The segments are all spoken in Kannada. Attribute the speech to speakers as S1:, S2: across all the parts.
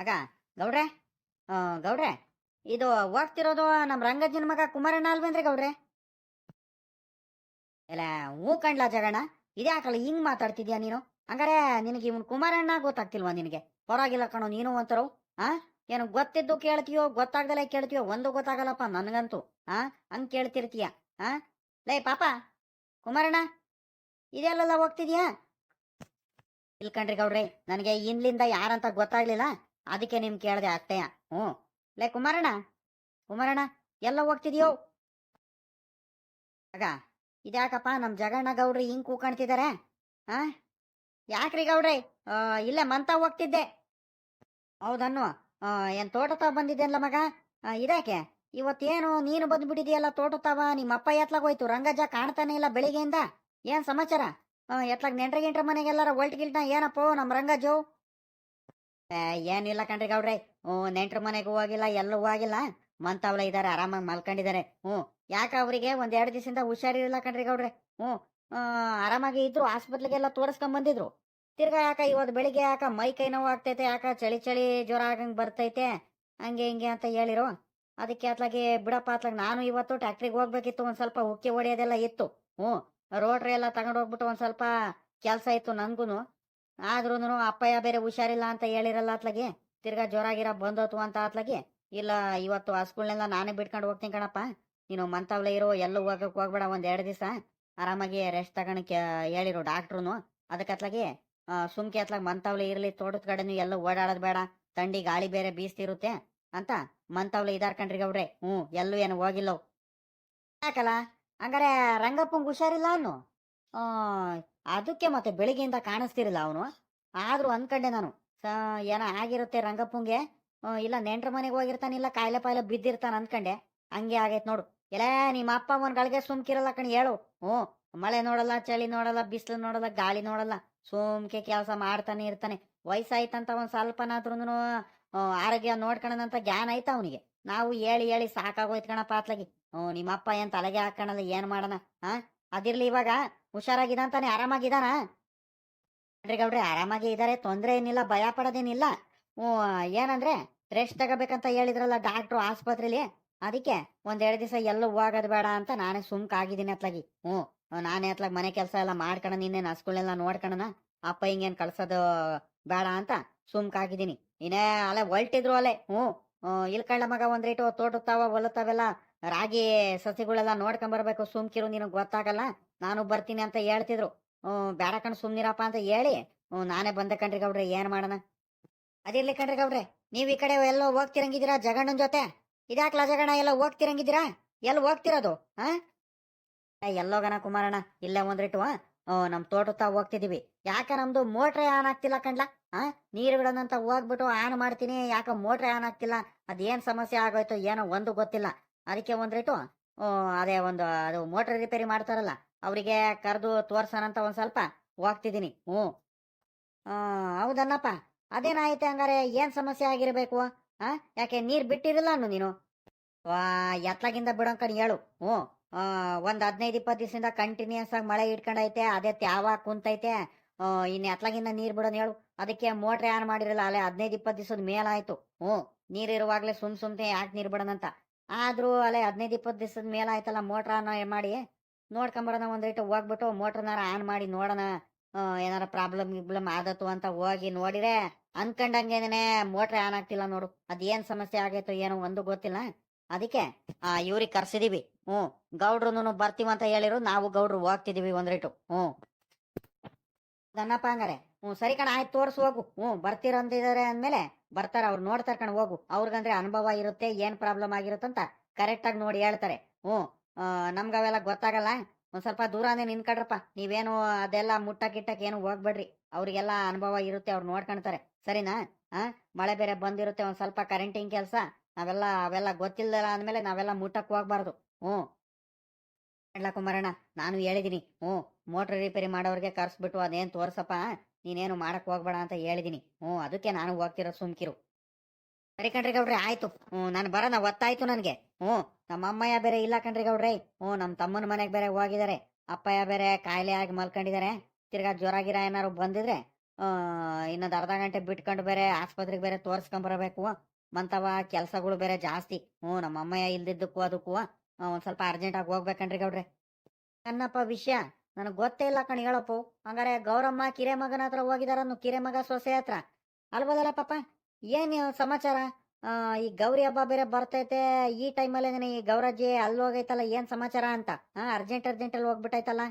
S1: ಅಗ ಗೌಡ್ರೆ? ಗೌಡ್ರೆ, ಇದು ಹೋಗ್ತಿರೋದು ನಮ್ಮ ರಂಗಜ್ಜನ ಮಗ ಕುಮಾರಣ್ಣ ಅಲ್ವೇಂದ್ರೆ ಗೌಡ್ರೆ? ಎಲ್ಲ ಹೂ ಕಂಡ್ಲ ಜಗಣ ಇದ್ಯಾಕಲ್ಲ ಹಿಂಗ್ ಮಾತಾಡ್ತಿದ್ಯಾ ನೀನು? ಹಂಗಾರೆ ನಿನಗೆ ಇವನ್ ಕುಮಾರಣ್ಣ ಗೊತ್ತಾಗ್ತಿಲ್ವಾ ನಿನಗೆ? ಪರವಾಗಿಲ್ಲ ಕಣೋ, ನೀನು ಒಂಥರ ಆ? ಏನು ಗೊತ್ತಿದ್ದು ಕೇಳ್ತೀಯೋ, ಗೊತ್ತಾಗ್ದಲೇ ಕೇಳ್ತೀಯೋ, ಒಂದು ಗೊತ್ತಾಗಲ್ಲಪ್ಪ ನನಗಂತೂ, ಆ? ಹಂಗ್ ಕೇಳ್ತಿರ್ತೀಯ, ಆ? ಲೇ, ಪಾಪ, ಕುಮಾರಣ್ಣ ಇದೆಲ್ಲ ಹೋಗ್ತಿದ್ಯಾ? ಇಲ್ಕಂಡ್ರಿ ಗೌಡ್ರಿ, ನನಗೆ ಇನ್ಲಿಂದ ಯಾರಂತ ಗೊತ್ತಾಗ್ಲಿಲ್ಲ. ಅದಕ್ಕೆ ನಿಮ್ ಕೇಳ್ದೆ ಅಷ್ಟೇ ಹ್ಞೂ. ಲೇ ಕುಮಾರಣ್ಣ ಕುಮಾರಣ್ಣ ಎಲ್ಲ ಹೋಗ್ತಿದ್ಯೋ? ಆಗ ಇದ್ಯಾಕಪ್ಪ ನಮ್ ಜಗಣ್ಣ ಗೌಡ್ರಿ ಹಿಂಗ್ ಕೂಕಣ್ತಿದಾರೆ ಆ? ಯಾಕ್ರಿ ಗೌಡ್ರಿ? ಇಲ್ಲೇ ಮಂತ ಹೋಗ್ತಿದ್ದೆ. ಹೌದನ್ನು? ಏನ್ ತೋಟ ತಾವ ಬಂದಿದ್ದೆಲ್ಲ ಮಗ? ಇದಾಕೆ ಇದ್ಯಾಕೆ? ಇವತ್ತೇನು ನೀನು ಬಂದ್ಬಿಟ್ಟಿದ್ಯಲ್ಲ ತೋಟ ತಾವ? ನಿಮ್ಮ ಅಪ್ಪ ಎತ್ಲಾಗ ಹೋಯ್ತು ರಂಗಜ್ಜ ಕಾಣ್ತಾನೆ ಇಲ್ಲ ಬೆಳಿಗ್ಗೆಯಿಂದ? ಏನ್ ಸಮಾಚಾರ? ಎತ್ಲಾಗ ನೆಂಟ್ರ ಗಿಂಟ್ರ ಮನೆಗೆಲ್ಲಾರ ಒಲ್ಟ್ ಗಿಲ್ಟ ಏನಪ್ಪೋ ನಮ್ ರಂಗಜ್ಜು ಏ, ಏನಿಲ್ಲ ಕಣ್ರಿ ಗೌಡ್ರೆ. ಹ್ಞೂ, ನೆಂಟ್ರ ಮನೆಗೂ ಹೋಗಿಲ್ಲ, ಎಲ್ಲೂ ಹೋಗಿಲ್ಲ. ಮಂತವ್ಲ ಇದಾರೆ, ಆರಾಮಾಗಿ ಮಲ್ಕೊಂಡಿದ್ದಾರೆ ಹ್ಞೂ, ಯಾಕೆ ಅವರಿಗೆ ಒಂದು ಎರಡು ದಿವಸದಿಂದ ಹುಷಾರಿರಲಿಲ್ಲ ಕಣ್ರಿ ಗೌಡ್ರೆ. ಹ್ಞೂ ಆರಾಮಾಗಿ ಇದ್ರು ಹಾಸ್ಪಿಟ್ಲಿಗೆಲ್ಲ ತೋರಿಸ್ಕೊಂಡ್ ಬಂದಿದ್ರು. ತಿರ್ಗಾ ಯಾಕ ಇವತ್ತು ಬೆಳಿಗ್ಗೆ ಯಾಕ ಮೈ ಕೈ ನೋವು ಆಗ್ತೈತೆ, ಯಾಕ ಚಳಿ ಚಳಿ ಜ್ವರ ಆಗಂಗೆ ಬರ್ತೈತೆ, ಹಂಗೆ ಹಿಂಗೆ ಅಂತ ಹೇಳಿರು. ಅದಕ್ಕೆ ಅತ್ಲಾಗೆ ಬಿಡಪ್ಪ ಅತ್ಲಾಗ ನಾನು ಇವತ್ತು ಟ್ಯಾಕ್ಟ್ರಿಗೆ ಹೋಗ್ಬೇಕಿತ್ತು, ಒಂದು ಸ್ವಲ್ಪ ಉಕ್ಕಿ ಹೊಡೆಯೋದೆಲ್ಲ ಇತ್ತು. ಹ್ಞೂ, ರೋಟ್ರಿ ಎಲ್ಲ ತಗೊಂಡ್ ಹೋಗ್ಬಿಟ್ಟು ಒಂದ್ ಸ್ವಲ್ಪ ಕೆಲಸ ಇತ್ತು ನನ್ಗೂನು ಆದ್ರೂನು ಅಪ್ಪಯ್ಯ ಬೇರೆ ಹುಷಾರಿಲ್ಲ ಅಂತ ಹೇಳಿರಲ್ಲ ಅತ್ಲಾಗೆ ತಿರ್ಗಾ ಜ್ವರ ಗಿರ ಬಂದೋತು ಅಂತ ಅತ್ಲಾಗೆ ಇಲ್ಲ, ಇವತ್ತು ಹಸ್ಗಳ್ನೆಲ್ಲ ನಾನೇ ಬಿಟ್ಕೊಂಡು ಹೋಗ್ತೀನಿ ಕಣಪ್ಪ. ನೀನು ಮಂತವ್ಲೆ ಇರೋ, ಎಲ್ಲೂ ಹೋಗಕ್ಕೆ ಹೋಗ್ಬೇಡ ಒಂದ್ ಎರಡು ದಿವಸ. ಆರಾಮಾಗಿ ರೆಸ್ಟ್ ತಗೊಳಕ್ಕೆ ಹೇಳಿರು ಡಾಕ್ಟ್ರುನು. ಅದಕ್ಕೆ ಅತ್ಲಾಗೆ ಸುಮ್ಕೆ ಅತ್ಲಾಗ ಮಂತವ್ಲೆ ಇರ್ಲಿ, ತೋಟದ ಕಡೆನು ಎಲ್ಲ ಓಡಾಡೋದು ಬೇಡ. ಥಂಡಿ ಗಾಳಿ ಬೇರೆ ಬೀಸ್ತಿರುತ್ತೆ ಅಂತ ಮಂತವ್ಲೆ ಇದಾರ್ ಗೌಡ್ರೆ. ಹ್ಞೂ, ಎಲ್ಲೂ ಏನು ಹೋಗಿಲ್ಲವು. ಯಾಕಲ್ಲ? ಹಂಗಾರೆ ರಂಗಪ್ಪಂಗೆ ಹುಷಾರಿಲ್ಲ ಅವನು ಅದಕ್ಕೆ ಮತ್ತೆ ಬೆಳಿಗ್ಗೆಯಿಂದ ಕಾಣಿಸ್ತಿರಲಿಲ್ಲ ಅವನು. ಆದ್ರೂ ಅನ್ಕಂಡೆ ನಾನು. ಏನ ಆಗಿರುತ್ತೆ ರಂಗಪ್ಪಂಗೆ. ಇಲ್ಲ ನೆಂಟ್ರ ಮನೆಗೆ ಹೋಗಿರ್ತಾನೆ, ಇಲ್ಲ ಕಾಯಿಲೆ ಪಾಯಿಲೆ ಬಿದ್ದಿರ್ತಾನ ಅನ್ಕಂಡೆ. ಹಂಗೆ ಆಗೈತೆ ನೋಡು. ಎಲ್ಲ ನಿಮ್ಮ ಅಪ್ಪ ಅವನ್ಗಳಿಗೆ ಸುಮ್ಕಿರಲ್ಲ ಕಣಿ, ಹೇಳು. ಹ್ಞೂ, ಮಳೆ ನೋಡಲ್ಲ, ಚಳಿ ನೋಡಲ್ಲ, ಬಿಸಿಲು ನೋಡಲ್ಲ, ಗಾಳಿ ನೋಡಲ್ಲ. ಸುಮ್ಕೆ ಕೆಲಸ ಮಾಡ್ತಾನೆ ಇರ್ತಾನೆ. ವಯಸ್ಸಾಯ್ತಂತ ಒಂದು ಸ್ವಲ್ಪನಾದ್ರೂ ಆರೋಗ್ಯ ನೋಡ್ಕೊಳ್ಳೋದಂತ ಜ್ಞಾನ ಐತ ಅವನಿಗೆ. ನಾವು ಹೇಳಿ ಹೇಳಿ ಸಾಕಾಗೋಯ್ತು ಕಣ ಅತ್ಲಾಗಿ ಹ್ಞೂ ನಿಮ್ಮಪ್ಪ ಏನ್ ತಲೆಗೆ ಹಾಕೋಣಲ್ಲ, ಏನು ಮಾಡೋಣ ಹಾಂ ಅದಿರ್ಲಿ ಇವಾಗ. ಹುಷಾರಾಗಿದಂತಾನೆ, ಆರಾಮಾಗಿದಾನ? ನೋಡ್ರಿ ಗೌಡ್ರೆ, ಆರಾಮಾಗಿ ಇದಾರೆ, ತೊಂದರೆ ಏನಿಲ್ಲ, ಭಯ ಪಡೋದೇನಿಲ್ಲ. ಹ್ಞೂ, ಏನಂದ್ರೆ, ರೆಸ್ಟ್ ತಗೋಬೇಕಂತ ಹೇಳಿದ್ರಲ್ಲ ಡಾಕ್ಟ್ರು ಆಸ್ಪತ್ರೆಲಿ, ಅದಕ್ಕೆ ಒಂದೆರಡು ದಿವಸ ಎಲ್ಲೂ ಹೋಗೋದು ಬೇಡ ಅಂತ ನಾನೇ ಸುಮ್ಕ ಆಗಿದ್ದೀನಿ ಅತ್ಲಾಗಿ. ಹ್ಞೂ, ನಾನೇ ಅತ್ಲಾಗ ಮನೆ ಕೆಲಸ ಎಲ್ಲ ಮಾಡ್ಕಣ, ನಿನ್ನೆ ಹಸ್ಕೊಳ್ಳೆಲ್ಲ ನೋಡ್ಕೊಳನ ಅಪ್ಪ ಹಿಂಗೇನು ಕಳ್ಸೋದು ಬೇಡ ಅಂತ ಸುಮ್ಕ ಆಗಿದ್ದೀನಿ ಇನ್ನೇ ಅಲ್ಲೇ ಹೊಲ್ಟಿದ್ರು ಅಲ್ಲೇ, ಹ್ಞೂ ಇಲ್ಕಳ್ಳ ಮಗ ಒಂದ್ ರೇಟು ತೋಟುತ್ತಾವ, ಹೊಲತ್ತಾವೆಲ್ಲ ರಾಗಿ ಸಸಿಗಳೆಲ್ಲ ನೋಡ್ಕೊಂಡ್ ಬರ್ಬೇಕು. ಸುಮ್ಕಿರು ನಿನಗ್ ಗೊತ್ತಾಗಲ್ಲ. ನಾನು ಬರ್ತೀನಿ ಅಂತ ಹೇಳ್ತಿದ್ರು. ಹ್ಮ್ ಬೇಡ ಕಣ್ ಸುಮ್ನಿರಪ್ಪ ಅಂತ ಹೇಳಿ ಹ್ಮ್ ನಾನೇ ಬಂದೆ ಕಣ್ರಿ ಗೌಡ್ರೆ ಏನ್ ಮಾಡೋಣ? ಅದಿರ್ಲಿ ಕಣ್ರಿ ಗೌಡ್ರೆ ನೀವ್ ಈ ಕಡೆ ಎಲ್ಲೋ ಹೋಗ್ತಿರಂಗಿದ್ದೀರಾ ಜಗಣ್ಣನ್ ಜೊತೆ? ಇದಾಕ್ಲಾ ಜಗಣ್ಣ ಎಲ್ಲ ಹೋಗ್ತಿರಂಗಿದ್ದೀರಾ? ಎಲ್ಲಿ ಹೋಗ್ತಿರೋದು ಹಾ ಏ, ಎಲ್ಲೋಗಣ ಕುಮಾರಣ್ಣ ಇಲ್ಲೇ ಒಂದ್ರಿಟ್ಟು ಹ್ಮ್ ನಮ್ ತೋಟತ ಹೋಗ್ತಿದೀವಿ. ಯಾಕ ನಮ್ದು ಮೋಟ್ರೆ ಆನ್ ಆಗ್ತಿಲ್ಲ ಕಣ್ಲಾ ಆ? ನೀರು ಬಿಡೋದಂತ ಹೋಗ್ಬಿಟ್ಟು ಆನ್ ಮಾಡ್ತೀನಿ ಯಾಕ ಮೋಟ್ರೆ ಆನ್ ಆಗ್ತಿಲ್ಲ? ಅದೇನ್ ಸಮಸ್ಯೆ ಆಗೋಯ್ತು ಏನೋ ಒಂದು ಗೊತ್ತಿಲ್ಲ. ಅದಕ್ಕೆ ಒಂದ್ ಹ್ಮ್, ಅದೇ ಒಂದು ಅದು ಮೋಟರ್ ರಿಪೇರಿ ಮಾಡ್ತಾರಲ್ಲ ಅವರಿಗೆ ಕರೆದು ತೋರ್ಸೋಣಂತ ಒಂದ್ ಸ್ವಲ್ಪ ಹೋಗ್ತಿದ್ದೀನಿ. ಹ್ಞೂ. ಹೌದನ್ನಪ್ಪ ಅದೇನಾಯ್ತು ಹಂಗಾರೆ ಏನ್ ಸಮಸ್ಯೆ ಆಗಿರ್ಬೇಕು? ಆ ಯಾಕೆ ನೀರ್ ಬಿಟ್ಟಿರಲ್ಲ ಅನ್ನು ನೀನು? ವಾ ಎತ್ಲಾಗಿಂದ ಬಿಡೋಂಕಣ್ ಹೇಳು. ಹ್ಞೂ. ಒಂದು ಹದಿನೈದು ಇಪ್ಪತ್ತು ದಿವಸದಿಂದ ಕಂಟಿನ್ಯೂಸ್ ಆಗಿ ಮಳೆ ಇಟ್ಕೊಂಡೈತೆ ಅದೇ ತ್ಯಾವ ಕುಂತೈತೆ. ಇನ್ನು ಇನ್ ಎತ್ಲಾಗಿಂದ ನೀರ್ ಬಿಡೋನ್ ಹೇಳು. ಅದಕ್ಕೆ ಮೋಟ್ರ್ ಆನ್ ಮಾಡಿರಲ್ಲ ಅಲ್ಲೇ ಹದಿನೈದು ಇಪ್ಪತ್ತು ದಿವಸದ ಮೇಲಾಯ್ತು. ಹ್ಞೂ. ನೀರ್ ಇರುವಾಗ್ಲೇ ಸುಮ್ ಸುಮ್ನೆ ಯಾಕೆ ನೀರ್ ಬಿಡೋಣಂತ? ಆದ್ರೂ ಅಲ್ಲೇ ಹದಿನೈದು ಇಪ್ಪತ್ತು ದಿವಸದ ಮೇಲಾಯ್ತಲ್ಲ ಮೋಟ್ರ್ ಆನ್ ಮಾಡಿ, ನೋಡ್ಕೊಂಬರೋಣ ಒಂದ್ ರೇಟ್ ಹೋಗ್ಬಿಟ್ಟು ಮೋಟ್ರನಾರ ಆನ್ ಮಾಡಿ ನೋಡೋಣ ಏನಾರ ಪ್ರಾಬ್ಲಮ್ ಗಿಬ್ಲಮ್ ಆದತ್ತು ಅಂತ ಹೋಗಿ ನೋಡಿದ್ರೆ ಅನ್ಕಂಡಂಗೇನೆ ಮೋಟ್ರ್ ಆನ್ ಆಗ್ತಿಲ್ಲ ನೋಡು. ಅದೇನ್ ಸಮಸ್ಯೆ ಆಗೈತೋ ಏನೋ ಒಂದು ಗೊತ್ತಿಲ್ಲ. ಅದಕ್ಕೆ, ಆ, ಇವ್ರಿಗೆ ಕರ್ಸಿದೀವಿ. ಹ್ಞೂ ಗೌಡ್ರು ಬರ್ತೀವಂತ ಹೇಳಿರು, ನಾವು ಗೌಡ್ರು ಹೋಗ್ತಿದೀವಿ ಒಂದ್ ರೇಟು ಹ್ಞೂ. ದನ್ನಪ್ಪ ಹಂಗಾರೆ. ಹ್ಞೂ, ಸರಿ ಕಣ, ಆಯ್ತು, ತೋರ್ಸ್, ಹೋಗು. ಹ್ಞೂ ಬರ್ತೀರಂದಿದ್ದಾರೆ ಅಂದ್ಮೇಲೆ ಬರ್ತಾರೆ, ಅವ್ರು ನೋಡ್ತಾರೆ ಕಣ, ಹೋಗು. ಅವ್ರಿಗಂದ್ರೆ ಅನುಭವ ಇರುತ್ತೆ, ಏನು ಪ್ರಾಬ್ಲಮ್ ಆಗಿರುತ್ತಂತ ಅಂತ ಕರೆಕ್ಟಾಗಿ ನೋಡಿ ಹೇಳ್ತಾರೆ. ಹ್ಞೂ ನಮ್ಗೆ ಅವೆಲ್ಲ ಗೊತ್ತಾಗಲ್ಲ, ಒಂದು ಸ್ವಲ್ಪ ದೂರನೇ ನಿನ್ಕಡ್ರಪ್ಪ ನೀವೇನು ಅದೆಲ್ಲ ಮುಟ್ಟ ಗಿಟ್ಟಕ್ ಏನು ಹೋಗ್ಬೇಡ್ರಿ. ಅವರಿಗೆಲ್ಲ ಅನುಭವ ಇರುತ್ತೆ, ಅವ್ರು ನೋಡ್ಕೊಳ್ತಾರೆ ಸರಿನಾ? ಆ, ಮಳೆ ಬೇರೆ ಬಂದಿರುತ್ತೆ, ಒಂದು ಸ್ವಲ್ಪ ಕರೆಂಟಿಂಗ್ ಕೆಲಸ, ನಾವೆಲ್ಲ, ಅವೆಲ್ಲ ಗೊತ್ತಿಲ್ಲದಲ್ಲ ಅಂದಮೇಲೆ ನಾವೆಲ್ಲ ಮುಟ್ಟಕ್ಕೆ ಹೋಗ್ಬಾರ್ದು. ಹ್ಞೂ. ಎಲ್ಲ ಕುಮಾರಣ್ಣ, ನಾನು ಹೇಳಿದ್ದೀನಿ ಹ್ಞೂ ಮೋಟ್ರ್ ರಿಪೇರಿ ಮಾಡೋರಿಗೆ ಕರ್ಸ್ಬಿಟ್ಟು ಅದೇನು ತೋರ್ಸಪ್ಪ ನೀನೇನು ಮಾಡಕ್ ಹೋಗ್ಬೇಡ ಅಂತ ಹೇಳಿದೀನಿ. ಹ್ಞೂ ಅದಕ್ಕೆ ನಾನು ಹೋಗ್ತಿರೋ ಸುಮ್ಕಿರು. ಸರಿ ಕಣ್ರಿ ಗೌಡ್ರೆ, ಆಯ್ತು. ಹ್ಞೂ ನಾನು ಬರೋಣ, ಒತ್ತಾಯ್ತು ನನ್ಗೆ. ಹ್ಞೂ ನಮ್ಮ ಅಮ್ಮಯ್ಯ ಬೇರೆ ಇಲ್ಲ ಕಣ್ರಿ ಗೌಡ್ರೆ. ಹ್ಞೂ ನಮ್ಮ ತಮ್ಮನ ಮನೆಗೆ ಬೇರೆ ಹೋಗಿದ್ದಾರೆ. ಅಪ್ಪಯ್ಯ ಬೇರೆ ಕಾಯಿಲೆ ಆಗಿ ಮಲ್ಕೊಂಡಿದ್ದಾರೆ. ತಿರ್ಗಾ ಜ್ವರ ಗಿರ ಏನಾರು ಬಂದಿದ್ರೆ ಇನ್ನೊಂದು ಅರ್ಧ ಗಂಟೆ ಬಿಟ್ಕೊಂಡು ಬೇರೆ ಆಸ್ಪತ್ರೆಗೆ ಬೇರೆ ತೋರಿಸ್ಕೊಂಬರಬೇಕು ಮಂತವ ಕೆಲಸಗಳು ಬೇರೆ ಜಾಸ್ತಿ. ಹ್ಞೂ ನಮ್ಮ ಅಮ್ಮಯ್ಯ ಇಲ್ದಿದ್ದಕ್ಕೂ ಅದಕ್ಕೂ ಒಂದು ಸ್ವಲ್ಪ ಅರ್ಜೆಂಟಾಗಿ ಹೋಗ್ಬೇಕನ್ರಿ ಗೌಡ್ರೆ. ಕನ್ನಪ್ಪ ವಿಷಯ. ನನಗೆ ಗೊತ್ತೇ ಇಲ್ಲ ಕಣ್ ಹೇಳಪ್ಪು. ಹಂಗಾರೆ ಗೌರಮ್ಮ ಕಿರೆ ಮಗನ ಹತ್ರ ಹೋಗಿದಾರನ್ನು ಕಿರೆ ಮಗ ಸೊಸೆ ಹತ್ರ. ಅಲ್ಬೋದಲ್ಲ ಪಾಪ. ಏನು ಸಮಾಚಾರ? ಈ ಗೌರಿ ಹಬ್ಬ ಬೇರೆ ಬರ್ತೈತೆ. ಈ ಟೈಮಲ್ಲಿ ಈ ಗೌರಜ್ಜಿ ಅಲ್ಲಿ ಹೋಗೈತಲ್ಲ, ಏನು ಸಮಾಚಾರ ಅಂತ? ಹಾ, ಅರ್ಜೆಂಟ್ ಅರ್ಜೆಂಟಲ್ಲಿ ಹೋಗ್ಬಿಟ್ಟೈತಲ್ಲ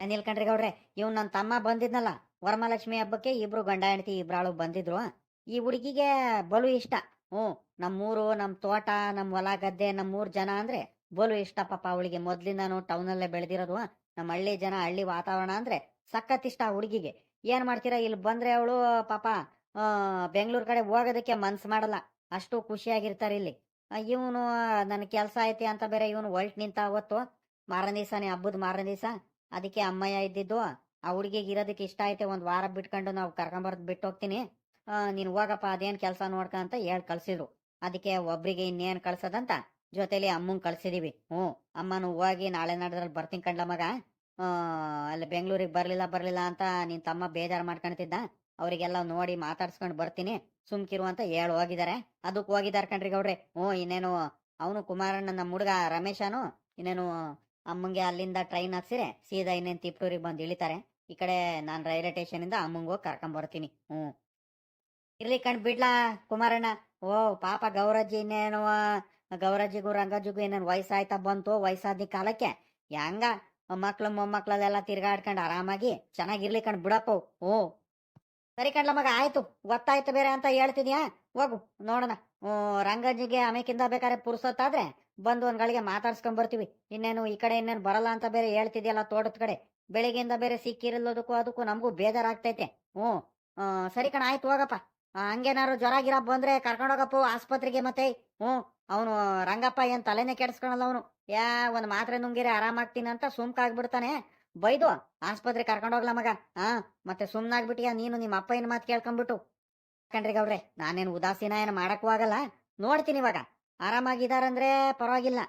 S1: ಅನಿಲ್ ಕಣ್ರಿ ಗೌಡ್ರೆ ಇವ್ ನನ್ನ ತಮ್ಮ ಬಂದಿದ್ನಲ್ಲ, ವರಮಹಾಲಕ್ಷ್ಮಿ ಹಬ್ಬಕ್ಕೆ ಇಬ್ರು ಗಂಡ ಹೆಂಡತಿ ಇಬ್ರಾಳು ಬಂದಿದ್ರು. ಈ ಹುಡುಗಿಗೆ ಬಲು ಇಷ್ಟ. ಹ್ಞೂ, ನಮ್ಮೂರು ನಮ್ಮ ತೋಟ ನಮ್ಮ ಹೊಲ ಗದ್ದೆ, ನಮ್ಮೂರು ಜನ ಅಂದ್ರೆ ಬಲು ಇಷ್ಟ ಪಾಪ ಅವಳಿಗೆ. ಮೊದ್ಲಿಂದಾನು ಟೌನಲ್ಲೇ ಬೆಳೆದಿರೋದು. ನಮ್ಮ ಹಳ್ಳಿ ಜನ, ಹಳ್ಳಿ ವಾತಾವರಣ ಅಂದ್ರೆ ಸಖತ್ ಇಷ್ಟ ಹುಡುಗಿಗೆ. ಏನ್ ಮಾಡ್ತೀರಾ? ಇಲ್ಲಿ ಬಂದ್ರೆ ಅವಳು ಪಾಪ ಬೆಂಗಳೂರು ಕಡೆ ಹೋಗೋದಕ್ಕೆ ಮನ್ಸು ಮಾಡಲ್ಲ. ಅಷ್ಟು ಖುಷಿಯಾಗಿರ್ತಾರೆ ಇಲ್ಲಿ. ಇವನು ನನ್ನ ಕೆಲಸ ಐತಿ ಅಂತ ಬೇರೆ ಇವನು ಹೊಲ್ಟ್ ನಿಂತ ಅವತ್ತು. ಮಾರನೇ ದಿವಸನೇ ಹಬ್ಬದ ಮಾರನೇ ದಿವಸ. ಅದಕ್ಕೆ ಅಮ್ಮಯ್ಯ ಇದ್ದಿದ್ದು. ಆ ಹುಡುಗಿಗೆ ಇರೋದಕ್ಕೆ ಇಷ್ಟ ಐತೆ. ಒಂದ್ ವಾರ ಬಿಟ್ಕೊಂಡು ನಾವು ಕರ್ಕೊಂಬರ್ದು ಬಿಟ್ಟು ಹೋಗ್ತೀನಿ. ನೀನ್ ಹೋಗಪ್ಪ, ಅದೇನ್ ಕೆಲಸ ನೋಡ್ಕ ಅಂತ ಹೇಳಿ ಕಳ್ಸಿದ್ರು. ಅದಕ್ಕೆ ಒಬ್ರಿಗೆ ಇನ್ನೇನ್ ಕಳ್ಸದಂತ ಜೊತೆಲಿ ಅಮ್ಮಂಗ್ ಕಳ್ಸಿದೀವಿ. ಹ್ಞೂ, ಅಮ್ಮನು ಹೋಗಿ ನಾಳೆ ನಾಡ್ದ್ರಲ್ಲಿ ಬರ್ತೀನಿ ಕಂಡ್ಲ ಮಗ. ಅಲ್ಲಿ ಬೆಂಗಳೂರಿಗೆ ಬರಲಿಲ್ಲ ಬರಲಿಲ್ಲ ಅಂತ ನಿನ್ ತಮ್ಮ ಬೇಜಾರು ಮಾಡ್ಕೊಂತಿದ್ದ ಅವರಿಗೆಲ್ಲ ನೋಡಿ ಮಾತಾಡ್ಸ್ಕೊಂಡು ಬರ್ತೀನಿ. ಸುಮ್ಕಿರು ಅಂತ ಹೇಳಿ ಹೋಗಿದ್ದಾರೆ ಅದಕ್ಕೆ ಹೋಗಿದ್ದಾರೆ ಕಣ್ರಿ ಗೌಡ್ರಿ. ಹ್ಞೂ, ಇನ್ನೇನು ಅವನು ಕುಮಾರಣ್ಣ ನಮ್ಮ ಹುಡುಗ ರಮೇಶನು, ಇನ್ನೇನು ಅಮ್ಮಂಗೆ ಅಲ್ಲಿಂದ ಟ್ರೈನ್ ಹತ್ಸಿರೆ ಸೀದಾ ಇನ್ನೇನು ತಿಪ್ಟೂರಿಗೆ ಬಂದು ಇಳಿತಾರೆ. ಈ ಕಡೆ ನಾನು ರೈಲ್ವೆ ಸ್ಟೇಷನ್ ಇಂದ ಅಮ್ಮಂಗ್ ಹೋಗಿ ಕರ್ಕೊಂಬರ್ತೀನಿ ಹ್ಞೂ. ಇರ್ಲಿ ಕಣ್ ಬಿಡ್ಲಾ ಕುಮಾರಣ್ಣ. ಓ, ಪಾಪ ಗೌರಜ್ಜಿ ಇನ್ನೇನು ಗೌರಜ್ಜಿಗೂ ರಂಗಜಿಗೂ ಏನೇನು ವಯಸ್ಸಾಯ್ತಾ ಬಂತು ವಯಸ್ಸಾದ ಕಾಲಕ್ಕೆ ಹೆಂಗ ಮಕ್ಳು ಮೊಮ್ಮಕ್ಳಲ್ಲೆಲ್ಲ ತಿರ್ಗಾಡ್ಕೊಂಡು ಆರಾಮಾಗಿ ಚೆನ್ನಾಗಿರ್ಲಿ ಕಣ್ ಬಿಡಪ್ಪ. ಓ ಸರಿ ಕಣ್ಲ ಮಗ ಆಯ್ತು. ಗೊತ್ತಾಯ್ತು ಬೇರೆ ಅಂತ ಹೇಳ್ತಿದ್ಯಾ? ಹೋಗು ನೋಡೋಣ. ಹ್ಮ್, ರಂಗಜ್ಜಿಗೆ ಆಮೇಕಿಂದ ಬೇಕಾದ್ರೆ ಪುರ್ಸೊತ್ತಾದ್ರೆ ಬಂದು ಒಂದ್ ಗಳಿಗೆ ಮಾತಾಡ್ಸ್ಕೊಂಡ್ ಬರ್ತೀವಿ. ಇನ್ನೇನು ಈ ಕಡೆ ಇನ್ನೇನು ಬರಲ್ಲ ಅಂತ ಬೇರೆ ಹೇಳ್ತಿದ್ಯಲ್ಲ ತೋಟದ ಕಡೆ. ಬೆಳಿಗ್ಗೆಯಿಂದ ಬೇರೆ ಸಿಕ್ಕಿರಲ್ಲದಕ್ಕೂ ಅದಕ್ಕೂ ನಮಗೂ ಬೇಜಾರಾಗ್ತೈತೆ. ಹ್ಞೂ. ಸರಿ ಕಣ ಆಯ್ತು ಹೋಗಪ್ಪ. ಹಂಗೇನಾರು ಜ್ವರ ಗಿರ ಬಂದ್ರೆ ಕರ್ಕೊಂಡೋಗಪ್ಪ ಆಸ್ಪತ್ರೆಗೆ ಮತ್ತೆ. ಹ್ಞೂ. ಅವನು ರಂಗಪ್ಪ ಏನ್ ತಲೆನೇ ಕೆಡಿಸ್ಕೊಳಲ್ಲ ಅವನು. ಯಾ, ಒಂದ್ ಮಾತ್ರೆ ನುಂಗಿರಿ ಆರಾಮಾಗ್ತೀನಿ ಅಂತ ಸುಮ್ಕಾಗ್ಬಿಡ್ತಾನೆ. ಬೈದು ಆಸ್ಪತ್ರೆ ಕರ್ಕೊಂಡೋಗ್ಲ ಮಗ. ಹಾ, ಮತ್ತೆ ಸುಮ್ನಾಗ್ಬಿಟ್ಟಿಯ ನೀನು, ನಿಮ್ಮ ಏನ್ ಮಾತು ಕೇಳ್ಕೊಂಡ್ಬಿಟ್ಟು? ಕಣ್ರಿ ಗೌಡ್ರೆ, ನಾನೇನು ಉದಾಸೀನ ಏನ್ ಮಾಡಕ್ಕೂ ಆಗಲ್ಲ. ನೋಡ್ತೀನಿ ಇವಾಗ. ಆರಾಮಾಗಿದಾರಂದ್ರೆ ಪರವಾಗಿಲ್ಲ.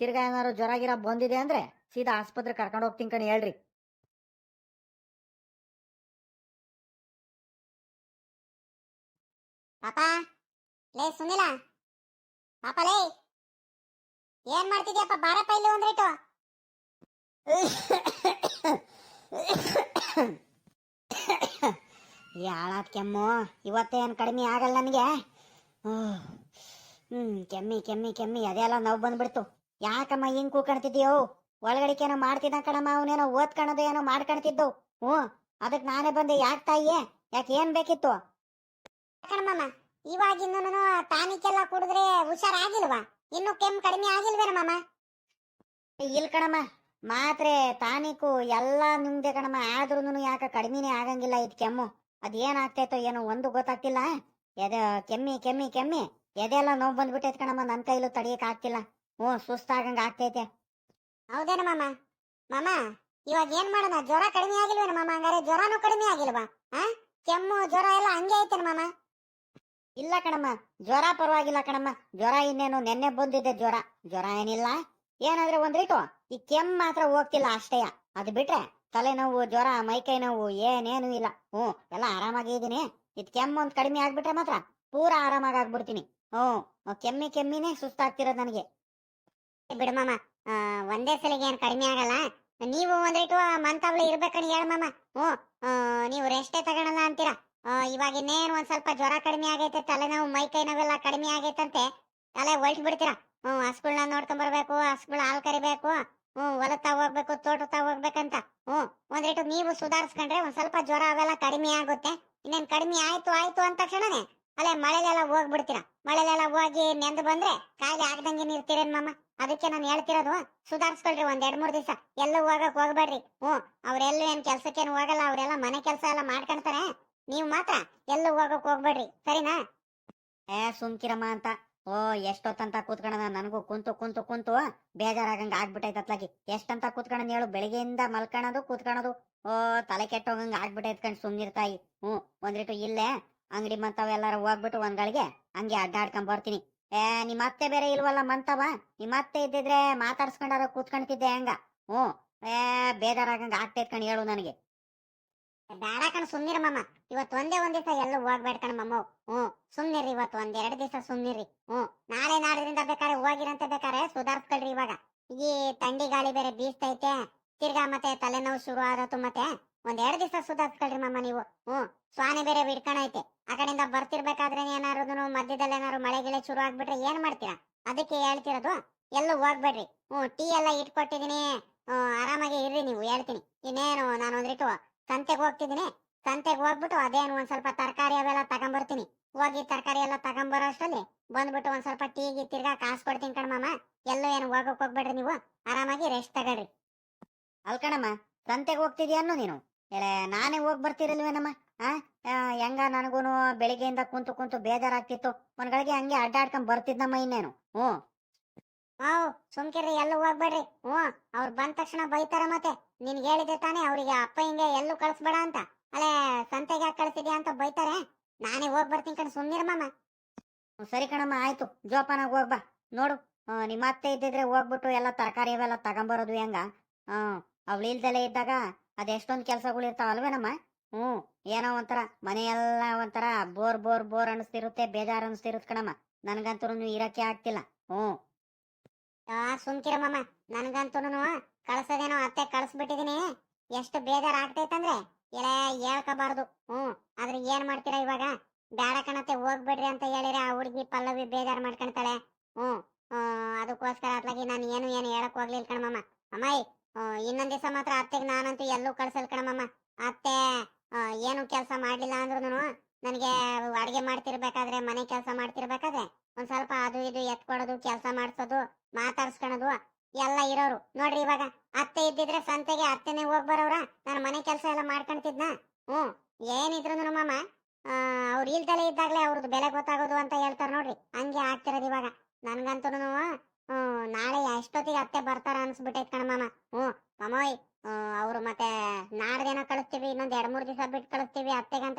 S1: ತಿರ್ಗಾ ಏನಾರು ಜ್ವರ ಗಿರ ಬಂದಿದೆ ಅಂದ್ರೆ ಸೀದಾ ಆಸ್ಪತ್ರೆ ಕರ್ಕೊಂಡು ಹೋಗ್ತೀನಿ ಕಣಿ, ಹೇಳ್ರಿ.
S2: ಪಾಪ. ಲೇ, ಸುನಿಲ. ಪಾಪ ಲೇ, ಏನ್ ಮಾಡ್ತಿದ್ಯಪ್ಪ? ಬಾರಪ್ಪ ಇಲ್ಲಿ ಒಂದ್ರೇಟು. ಯಾಳಾದ ಕೆಮ್ಮು? ಇವತ್ತೇನು ಕಡಿಮೆ ಆಗಲ್ಲ ನನಗೆ ಹ್ಮ್, ಕೆಮ್ಮಿ ಕೆಮ್ಮಿ ಕೆಮ್ಮಿ, ಅದೆಲ್ಲ ನೋವು ಬಂದ್ಬಿಡ್ತು. ಯಾಕಮ್ಮ ಹಿಂಗ್ ಕೂಕಣ್ತಿದ್ಯೋ ಒಳಗಡಿಕೇನೋ ಮಾಡ್ತಿದ್ದ ಕಣಮ್ಮ ಅವನೇನೋ, ಓದ್ಕಣದು ಏನೋ ಮಾಡ್ಕೊಳ್ತಿದ್ದು ಹ್ಞೂ ಅದಕ್ಕೆ ನಾನೇ ಬಂದೆ. ಯಾಕೆ ತಾಯಿಯೇ? ಯಾಕೆ ಏನು ಬೇಕಿತ್ತು? ಕಣಮ್ಮ ಇವಾಗಿನ್ನು ಟಾನಿಕ್ ಎಲ್ಲ ಕುಡಿದ್ರೆ ಹುಷಾರಾಗಿಲ್ವಾ? ಇನ್ನು ಕೆಮ್ಮು ಕಡಿಮೆ ಆಗಿಲ್ವೇನ ಮಾಮ? ಇಲ್ ಕಣಮ್ಮ ಮಾತ್ರೆ ಟಾನಿಕು ಎಲ್ಲ ನುಂಗ್ದೆ ಕಣಮ್ಮ ಆದ್ರೂನು ಯಾಕೆ ಕಡಿಮೆನೇ ಆಗಂಗಿಲ್ಲ ಇದು ಕೆಮ್ಮು. ಅದೇನಾಗ್ತೈತೋ ಏನೋ ಒಂದು ಗೊತ್ತಾಗ್ತಿಲ್ಲ. ಎದೆ ಕೆಮ್ಮಿ ಕೆಮ್ಮಿ ಕೆಮ್ಮಿ ಎದೆಲ್ಲ ನೋವು ಬಂದ್ಬಿಟ್ಟೈತೆ ಕಣಮ್ಮ ನನ್ನ ಕೈಲೂ ತಡಿಯಕ್ ಆಗ್ತಿಲ್ಲ. ಹ್ಞೂ ಸುಸ್ತಾಗಂಗ ಆಗ್ತೈತೆ. ಹೌದೇನ ಮಾಮ? ಮಾಮ ಇವಾಗ ಏನ್ ಮಾಡೋಣ? ಜ್ವರ ಕಡಿಮೆ ಆಗಿಲ್ವೇನ ಮಾಮ? ಹಂಗಾರೆ ಜ್ವರನೂ ಕಡಿಮೆ ಆಗಿಲ್ವಾ? ಆ? ಕೆಮ್ಮು ಜ್ವರ ಎಲ್ಲ ಹಂಗೆ ಐತೇನ ಮಾಮ? ಇಲ್ಲ ಕಣಮ್ಮ ಜ್ವರ ಪರವಾಗಿಲ್ಲ ಕಣಮ್ಮ. ಜ್ವರ ಇನ್ನೇನು ನೆನ್ನೆ ಬಂದಿದ್ದೆ ಜ್ವರ. ಜ್ವರ ಏನಿಲ್ಲ. ಏನಾದ್ರೆ ಒಂದ್ರಿಟು ಈ ಕೆಮ್ಮ ಮಾತ್ರ ಹೋಗ್ತಿಲ್ಲ ಅಷ್ಟೇಯ ಅದು ಬಿಟ್ರೆ ತಲೆನೋವು ಜ್ವರ ಮೈಕೈ ನೋವು ಏನೇನು ಇಲ್ಲ. ಹ್ಞೂ ಎಲ್ಲ ಆರಾಮಾಗಿ ಇದೀನಿ ಇದ್ ಕೆಮ್ಮು ಒಂದ್ ಕಡಿಮೆ ಆಗ್ಬಿಟ್ರೆ ಮಾತ್ರ ಪೂರಾ ಆರಾಮಾಗಿ ಆಗ್ಬಿಡ್ತೀನಿ. ಹ್ಮ್ ಕೆಮ್ಮಿ ಕೆಮ್ಮಿನೇ ಸುಸ್ತಾಗ್ತಿರೋದು ನನಗೆ. ಬಿಡು ಮಾಮ ಆ, ಒಂದೇ ಸಲಿಗೆ ಏನು ಕಡಿಮೆ ಆಗಲ್ಲ. ನೀವು ಒಂದಿಟ್ಟು ಮಂತಾವ್ಲೆ ಇರ್ಬೇಕని ಹೇಳ ಮಾಮ. ಆ, ನೀವು ರೆಸ್ಟೇ ತಗೊಳಲ್ಲ ಅಂತೀರಾ? ಇವಾಗ ಇನ್ನೇನು ಒಂದ್ ಸ್ವಲ್ಪ ಜ್ವರ ಕಡಿಮೆ ಆಗೈತೆ ತಲೆನೋವು ಮೈ ಕೈ ನೋವೆಲ್ಲ ಕಡಿಮೆ ಆಗೈತಂತೆ, ತಲೆ ಹೊಲ್ಟ್ ಬಿಡ್ತೀರಾ? ಹ್ಮ್ ಹಸುಗಳನ್ನ ನೋಡ್ಕೊಂಡ್ ಬರ್ಬೇಕು, ಹಸುಗಳ ಹಾಲು ಕರಿಬೇಕು, ಹ್ಮ್ ಹೊಲ ಹೋಗ್ಬೇಕು ತೋಟ ಹೋಗ್ಬೇಕಂತ ಹ್ಞೂ ಒಂದ್ ನೀವು ಸುಧಾರಿಸ್ಕೊಂಡ್ರೆ ಒಂದ್ ಸ್ವಲ್ಪ ಜ್ವರ ಅವೆಲ್ಲ ಕಡಿಮೆ ಆಗುತ್ತೆ, ಇನ್ನೇನ್ ಕಡಿಮೆ ಆಯ್ತು ಆಯ್ತು ಅಂದ ತಕ್ಷಣನೇ ಅಲ್ಲೇ ಮಳೆಲೆಲ್ಲ ಹೋಗ್ಬಿಡ್ತೀರಾ? ಮಳೆಲೆಲ್ಲ ಹೋಗಿ ನೆಂದು ಬಂದ್ರೆ ಕಾಯಿಲೆ ಆಗ್ದಂಗೆ ಇರ್ತೀರೇನ್ ಮಾಮ? ಅದಕ್ಕೆ ನಾನು ಹೇಳ್ತಿರೋದು, ಸುಧಾರಿಸ್ಕೊಳ್ರಿ ಒಂದ್ ಎರಡ್ ಮೂರ್ ದಿವಸ, ಎಲ್ಲೂ ಹೋಗಕ್ ಹೋಗ್ಬೇಡ್ರಿ ಹ್ಞೂ ಅವ್ರೆಲ್ಲೂ ಏನ್ ಕೆಲ್ಸಕ್ಕೇನು ಹೋಗಲ್ಲ, ಅವ್ರೆಲ್ಲ ಮನೆ ಕೆಲಸ ಎಲ್ಲ ಮಾಡ್ಕೊಂತಾರೆ ನೀವು ಮಾತ್ರ ಎಲ್ಲೂ ಹೋಗಕ್ ಹೋಗ್ಬೇಡ್ರಿ, ಸರಿನಾ?
S1: ಏ, ಸುಮ್ಕಿರಮ್ಮ ಅಂತ. ಓ, ಎಷ್ಟೊತ್ತಂತ ಕೂತ್ಕೊಂಡ ನನಗೂ ಕುಂತು ಕುಂತು ಕುಂತು ಬೇಜಾರಾಗಂಗ ಆಗ್ಬಿಟ್ಟೈತೆ ಅತ್ಲಾಗಿ. ಎಷ್ಟಂತ ಕೂತ್ಕೊಂಡ್ ಹೇಳು, ಬೆಳಿಗ್ಗೆಯಿಂದ ಮಲ್ಕೊಳ್ಳೋದು ಕೂತ್ಕೊಳ್ಳೋದು ಓ, ತಲೆ ಕೆಟ್ಟೋಗಂಗ ಆಗ್ಬಿಟ್ಟೈತ್ ಕಣ್ ಸುಮ್ನಿರ್ತಾಯಿ ಹ್ಞೂ ಒಂದ್ರಿಟ್ಟು ಇಲ್ಲೇ ಅಂಗಡಿ ಮಂತವ ಎಲ್ಲಾರ ಹೋಗ್ಬಿಟ್ಟು ಒಂದ್ ಗಳಿಗೆ ಹಂಗೆ ಅಡ್ಡಾಡ್ಕೊಂಡ್ ಬರ್ತೀನಿ. ಏ ನಿಮ್ಮ ಅತ್ತೆ ಬೇರೆ ಇಲ್ವಲ್ಲ ಮಂತವ? ನಿಮ್ಮ ಅತ್ತೆ ಇದ್ದಿದ್ರೆ ಮಾತಾಡ್ಸ್ಕೊಂಡಾರ ಕೂತ್ಕೊಂಡ್ತಿದ್ದೆ ಹಂಗ. ಹ್ಞೂ, ಏ, ಬೇಜಾರಾಗಂಗ ಆಗ್ತೈತ್ ಕಣ್ ಹೇಳು ನನಗೆ.
S2: ಬೇಡ ಕಣ, ಸುಮ್ನಿರಿ ಮಾಮ. ಇವತ್ತು ಒಂದೇ ಒಂದ್ ದಿವಸ ಎಲ್ಲೂ ಹೋಗ್ಬೇಡ ಕಣ ಮಮ್ಮ ಹ್ಞೂ ಸುಮ್ನಿರಿ ಇವತ್ತು ಒಂದ್ ಎರಡು ದಿವಸ ಸುಮ್ನಿರಿ ಹ್ಞೂ, ನಾಳೆ ನಾಡಿದ್ರಿಂದ ಬೇಕಾದ್ರೆ ಹೋಗಿರಂತೆ ಬೇಕಾದ್ರೆ ಸುಧಾರಿಸ್ಕೊಳ್ರಿ ಇವಾಗ. ಈ ತಂಡಿ ಗಾಳಿ ಬೇರೆ ಬೀಸ್ತೈತೆ. ತಿರ್ಗಾ ಮತ್ತೆ ತಲೆನೋವು ಶುರು ಆದತ್ತು ಮತ್ತೆ ಒಂದ್ ಎರಡು ದಿವಸ ಸುಧಾರಿಸ್ಕೊಳ್ರಿ ಮಮ್ಮ ನೀವು. ಹ್ಞೂ, ಸ್ವಾನೆ ಬೇರೆ ಬಿಡ್ಕೊಂಡೈತೆ ಆ ಕಡೆಯಿಂದ ಬರ್ತಿರ್ಬೇಕಾದ್ರೆ ಏನಾರು ಮಧ್ಯದಲ್ಲಿ ಏನಾರು ಮಳೆ ಗಿಳೆ ಶುರು ಆಗ್ಬಿಟ್ರೆ ಏನ್ ಮಾಡ್ತೀರಾ? ಅದಕ್ಕೆ ಹೇಳ್ತಿರೋದು ಎಲ್ಲೂ ಹೋಗ್ಬೇಡ್ರಿ. ಹ್ಞೂ, ಟೀ ಎಲ್ಲ ಇಟ್ಕೊಟ್ಟಿದೀನಿ ಆರಾಮಾಗಿ ಇರ್ರಿ ನೀವು, ಹೇಳ್ತೀನಿ. ಇನ್ನೇನು ನಾನು ಒಂದ್ರಿಟ್ಟು ಸಂತೆಗೆ ಹೋಗ್ತಿದ್ದೀನಿ. ಸಂತೆಗೆ ಹೋಗ್ಬಿಟ್ಟು ಅದೇನು ಒಂದ್ ಸ್ವಲ್ಪ ತರಕಾರಿ ಅವೆಲ್ಲ ತಗೊಂಬರ್ತೀನಿ. ಹೋಗಿ ತರಕಾರಿ ಎಲ್ಲ ತಗೊಂಬರೋ ಅಷ್ಟರಲ್ಲಿ ಬಂದ್ಬಿಟ್ಟು ಒಂದ್ ಸ್ವಲ್ಪ ಟೀ ಗಿ ತಿರ್ಗಾ ಕಾಸು ಕೊಡ್ತೀನಿ ಕಣ್ಮಮ್ಮ ಎಲ್ಲೋ ಏನು ಹೋಗಕ್ ಹೋಗ್ಬೇಡ್ರಿ ನೀವು. ಆರಾಮಾಗಿ ರೆಸ್ಟ್ ತಗೊಳ್ರಿ.
S1: ಅಲ್ಕಣಮ್ಮ ಸಂತೆಗೆ ಹೋಗ್ತಿದ್ಯಾನು ನೀನು? ಎಲೆ ನಾನೇ ಹೋಗಿ ಬರ್ತಿರಲ್ವೇನಮ್ಮ? ಆ? ಹೆಂಗ ನನಗೂನು ಬೆಳಿಗ್ಗೆಯಿಂದ ಕುಂತು ಕುಂತು ಬೇಜಾರಾಗ್ತಿತ್ತು. ಒಂದ್ಗಳಿಗೆ ಹಂಗೆ ಅಡ್ಡಾಡ್ಕೊಂಡ್ ಬರ್ತಿದ್ನಮ್ಮ ಇನ್ನೇನು. ಹ್ಞೂ
S2: ಮಾವು ಸುಮ್ಕಿರಿ ಎಲ್ಲೂ ಹೋಗ್ಬೇಡ್ರಿ? ಹ್ಞೂ, ಅವ್ರು ಬಂದ ತಕ್ಷಣ ಬೈತಾರ ಮತ್ತೆ. ನಿನ್ಗೆ ಹೇಳಿದೆ ತಾನೇ, ಅವ್ರಿಗೆ ಅಪ್ಪ ಹಿಂಗೆ ಎಲ್ಲೂ ಕಳ್ಸಬೇಡ ಅಂತ. ಅಲ್ಲೇ ಸಂತೆಗೆ ಯಾಕೆ ಕಳ್ಸಿದ್ಯಾ ಅಂತ ಬೈತಾರೆ. ನಾನೇ ಹೋಗ್ ಬರ್ತೀನಿ ಕಣ್
S1: ಸರಿ ಕಣಮ್ಮ, ಆಯ್ತು. ಜೋಪಾನಾಗ ಹೋಗ್ಬಾ ನೋಡು ನಿಮ್ಮ ಅತ್ತೆ ಇದ್ದಿದ್ರೆ ಹೋಗ್ಬಿಟ್ಟು ಎಲ್ಲ ತರಕಾರಿ ಇವೆಲ್ಲ ತಗೊಂಬರೋದು ಹೆಂಗ? ಹ್ಮ್ ಅವಳು ಇಲ್ದಲೇ ಇದ್ದಾಗ ಅದೆಷ್ಟೊಂದು ಕೆಲಸಗಳು ಇರ್ತಾವಲ್ವೇನಮ್ಮ ಹ್ಞೂ, ಏನೋ ಒಂಥರ, ಮನೆಯೆಲ್ಲ ಒಂಥರ ಬೋರ್ ಬೋರ್ ಬೋರ್ ಅನಿಸ್ತಿರುತ್ತೆ, ಬೇಜಾರು ಅನಿಸ್ತಿರುತ್ತೆ ಕಣಮ್ಮ. ನನಗಂತೂ ಇರಕ್ಕೆ ಆಗ್ತಿಲ್ಲ. ಹ್ಞೂ.
S2: ಸುಮ್ಕಿರ ಮಾಮ. ನನ್ಗಂತೂನು ಕಳ್ಸದೇನೋ ಅತ್ತೆ ಕಳ್ಸ್ಬಿಟ್ಟಿದೀನಿ. ಎಷ್ಟು ಬೇಜಾರ್ ಆಗ್ತೈತಂದ್ರೆ ಎಳೆ ಹೇಳ್ಕೋಬಾರ್ದು. ಹ್ಮ್ ಆದ್ರೆ ಏನ್ ಮಾಡ್ತೀರಾ ಇವಾಗ? ಬೇಡ ಕಣತ್ತೆ, ಹೋಗ್ಬಿಡ್ರಿ ಅಂತ ಹೇಳಿರ, ಆ ಹುಡುಗಿ ಪಲ್ಲವಿ ಬೇಜಾರ್ ಮಾಡ್ಕೊಂತಾಳೆ ಹ್ಮ್ ಅದಕ್ಕೋಸ್ಕರ ಅತ್ಲಾಗಿ ನಾನು ಏನು ಏನು ಹೇಳಕ್ ಹೋಗ್ಲಿಲ್ಲ ಕಣಮ್ಮ ಅಮ್ಮಾಯಿ ಇನ್ನೊಂದ್ ದಿವಸ ಮಾತ್ರ ಅತ್ತೆಗೆ ನಾನಂತೂ ಎಲ್ಲೂ ಕಳ್ಸಲ್ ಕಣಮ್ಮ ಅತ್ತೆ ಏನು ಕೆಲಸ ಮಾಡ್ಲಿಲ್ಲ ಅಂದ್ರೂ ನನಗೆ ಅಡುಗೆ ಮಾಡ್ತಿರ್ಬೇಕಾದ್ರೆ, ಮನೆ ಕೆಲಸ ಮಾಡ್ತಿರ್ಬೇಕಾದ್ರೆ, ಒಂದ್ ಸ್ವಲ್ಪ ಅದು ಇದು ಎತ್ಕೊಡೋದು, ಕೆಲಸ ಮಾಡಿಸೋದು, ಮಾತಾಡ್ಸ್ಕೊಳೋದು, ಎಲ್ಲ ಇರೋರು. ನೋಡ್ರಿ ಇವಾಗ ಅತ್ತೆ ಇದ್ದಿದ್ರೆ ಸಂತೆಗೆ ಅತ್ತೆನೆ ಹೋಗ್ ಬರೋರ ನಾನು ಮನೆ ಕೆಲಸ ಎಲ್ಲ ಮಾಡ್ಕೊಂತಿದ್ನ ಹ್ಮ್ ಏನಿದ್ರು ಮಾಮ ಅವ್ರು ಇಲ್ದಲೇ ಇದ್ದಾಗ್ಲೇ ಅವ್ರದ್ದು ಬೆಲೆ ಗೊತ್ತಾಗೋದು ಅಂತ ಹೇಳ್ತಾರ ನೋಡ್ರಿ. ಹಂಗೆ ಆಗ್ತಿರೋದು ಇವಾಗ. ನನ್ಗಂತೂ ನಾಳೆ ಎಷ್ಟೊತ್ತಿಗೆ ಅತ್ತೆ ಬರ್ತಾರ ಅನ್ಸ್ಬಿಟ್ಟೈತ್ ಕಣ ಮಾಮ ಹ್ಮ್ ಮಾಮೋಯ್ ಅವ್ರು ಮತ್ತೆ ನಾಡ್ದೇನೋ ಕಳಿಸ್ತೀವಿ ಇನ್ನೊಂದ್ ಎರಡ್ ಮೂರ್ ದಿವಸ ಬಿಟ್ಟು ಕಳಿಸ್ತೀವಿ ಅತ್ತೆಗಂತ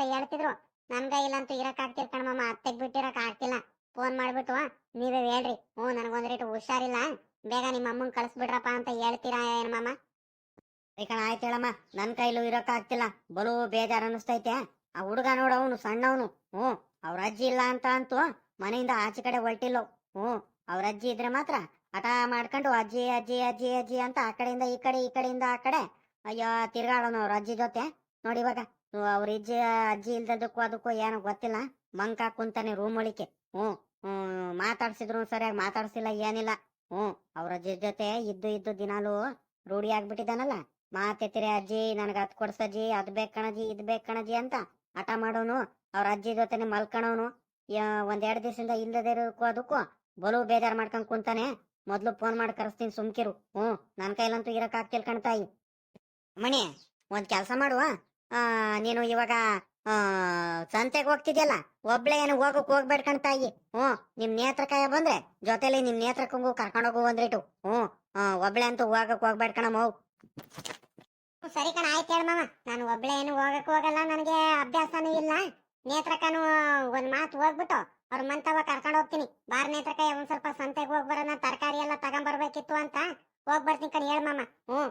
S2: ಹೇಳ್ತಿದ್ರು ಕೈಲಂತೂ ಇರಕ್ ಆಗ್ತಿಲ್ಲ ಕಣ ಮಾಮ ಅತ್ತೆಗ್ ಬಿಟ್ಟಿರಕ್ ಆಗ್ತಿಲ್ಲ. ಫೋನ್ ಮಾಡ್ಬಿಟ್ಟು ನೀವೇ ಹೇಳ್ರಿ. ಹ್ಞೂ, ನನಗೊಂದ್ ರೇಟ್ ಹುಷಾರಿಲ್ಲ. ಬೇಗ ನಿಮ್ಮ ಅಮ್ಮನ್ ಕಳಿಸ್ಬಿಡ್ರಪ್ಪ ಅಂತ ಹೇಳ್ತೀರಾ ಏನಮ್ಮ ಮಾಮ?
S1: ಕಣ, ಆಯ್ತು ಹೇಳಮ್ಮ. ನನ್ ಕೈಲೂ ಇರೋಕ್ಕಾಗ್ತಿಲ್ಲ ಬಲು ಬೇಜಾರ್ ಅನಿಸ್ತೈತೆ. ಆ ಹುಡುಗ ನೋಡು ಅವನು, ಸಣ್ಣವನು. ಹ್ಞೂ, ಅವ್ರ ಅಜ್ಜಿ ಇಲ್ಲ ಅಂತ ಅಂತು ಮನೆಯಿಂದ ಆಚೆ ಕಡೆ ಹೊಲ್ಟಿಲ್ಲೋ ಹ್ಞೂ, ಅವ್ರ ಅಜ್ಜಿ ಇದ್ರೆ ಮಾತ್ರ ಹಠ ಮಾಡ್ಕೊಂಡು ಅಜ್ಜಿ ಅಜ್ಜಿ ಅಜ್ಜಿ ಅಜ್ಜಿ ಅಂತ ಆ ಕಡೆಯಿಂದ ಈ ಕಡೆ, ಈ ಕಡೆಯಿಂದ ಆ ಕಡೆ. ಅಯ್ಯೋ, ತಿರ್ಗಾಡೋನು ಅವ್ರ ಅಜ್ಜಿ ಜೊತೆ. ನೋಡಿ ಇವಾಗ ಅವ್ರ ಅಜ್ಜಿ ಅಜ್ಜಿ ಇಲ್ದದಕ್ಕೂ ಅದಕ್ಕೂ ಏನೋ ಗೊತ್ತಿಲ್ಲ. ಮಂಕ ಕುಂತಾನೆ ರೂಮ್ ಒಳಿಕೆ ಹ್ಮ್ ಹ್ಮ್, ಮಾತಾಡ್ಸಿದ್ರು ಸರಿಯಾಗಿ ಮಾತಾಡ್ಸಿಲ್ಲ, ಏನಿಲ್ಲ. ಹ್ಮ್, ಅವ್ರ ಅಜ್ಜಿ ಜೊತೆ ಇದ್ದು ಇದ್ದು ದಿನಾಲು ರೂಢಿ ಆಗ್ಬಿಟ್ಟಿದಾನಲ್ಲ ಮಾತೇತಿರಿ ಅಜ್ಜಿ, ನನಗೆ ಅದ್ ಕೊಡ್ಸಜ್ಜಿ ಅದ್ ಬೇಕ್ ಕಣಜಿ ಇದ್ ಬೇಕ್ ಕಣಜಿ ಅಂತ ಹಠ ಮಾಡೋನು. ಅವ್ರ ಅಜ್ಜಿ ಜೊತೆನೆ ಮಲ್ಕಣವನು. ಒಂದೆರಡು ದಿವಸದಿಂದ ಇಲ್ಲದೆ ಇರೋಕ್ಕೂ ಅದಕ್ಕೂ ಬಲು ಬೇಜಾರ್ ಮಾಡ್ಕೊಂಡ್ ಕುಂತಾನೆ. ಮೊದ್ಲು ಫೋನ್ ಮಾಡಿ ಕರೆಸ್ತೀನಿ ಸುಮ್ಕಿರು. ಹ್ಮ್, ನನ್ ಕೈಲಂತೂ ಇರಕ್ ಆಗ್ತಿಲ್ ಕಣ್ತಾಯಿ ಮಣಿ, ಒಂದ್ ಕೆಲ್ಸ ಮಾಡುವ ನೀನು ಇವಾಗ ಸಂತೆಗೆ ಹೋಗ್ತಿದ್ಯಲ್ಲ ಒಬ್ಳೆ ಏನು ಹೋಗಕ್ ಹೋಗ್ಬೇಡ ಕಣ್ತಾಯಿ ಹ್ಞೂ ನಿಮ್ ನೇತ್ರಕಾಯ ಬಂದ್ರೆ ಜೊತೆಲಿ ನಿಮ್ ನೇತ್ರಕ್ಕೂ ಕರ್ಕೊಂಡೋಗು ಒಂದ್ರಿಟು ಹ್ಞೂ ಹ್ಮ್ ಒಬ್ಳೆ ಅಂತೂ ಹೋಗಕ್ ಹೋಗ್ಬೇಡ
S2: ಹ್ಮ್, ಸರಿ ಕಣ ಆಯ್ತು ಹೇಳ ಮಾಮ ನಾನು ಒಬ್ಳೆ ಏನು ಹೋಗಕ್ ಹೋಗಲ್ಲ ನನಗೆ ಅಭ್ಯಾಸನೂ ಇಲ್ಲ. ನೇತ್ರಕನು ಒಂದ್ ಮಾತು ಹೋಗ್ಬಿಟ್ಟು ಅವ್ರ ಮಂತವ ಕರ್ಕೊಂಡು ಹೋಗ್ತೀನಿ. ಬಾರ್ ನೇತ್ರಕಾಯ ಒಂದ್ ಸ್ವಲ್ಪ ಸಂತೆಗೆ ಹೋಗ್ ಬರೋಣ ತರಕಾರಿ ಎಲ್ಲ ತಗೊಂಬರ್ಬೇಕಿತ್ತು ಅಂತ. ಹೋಗ್ ಬರ್ತೀನಿ ಕಣ್ ಹೇಳ್ ಮಾಮ. ಹ್ಮ್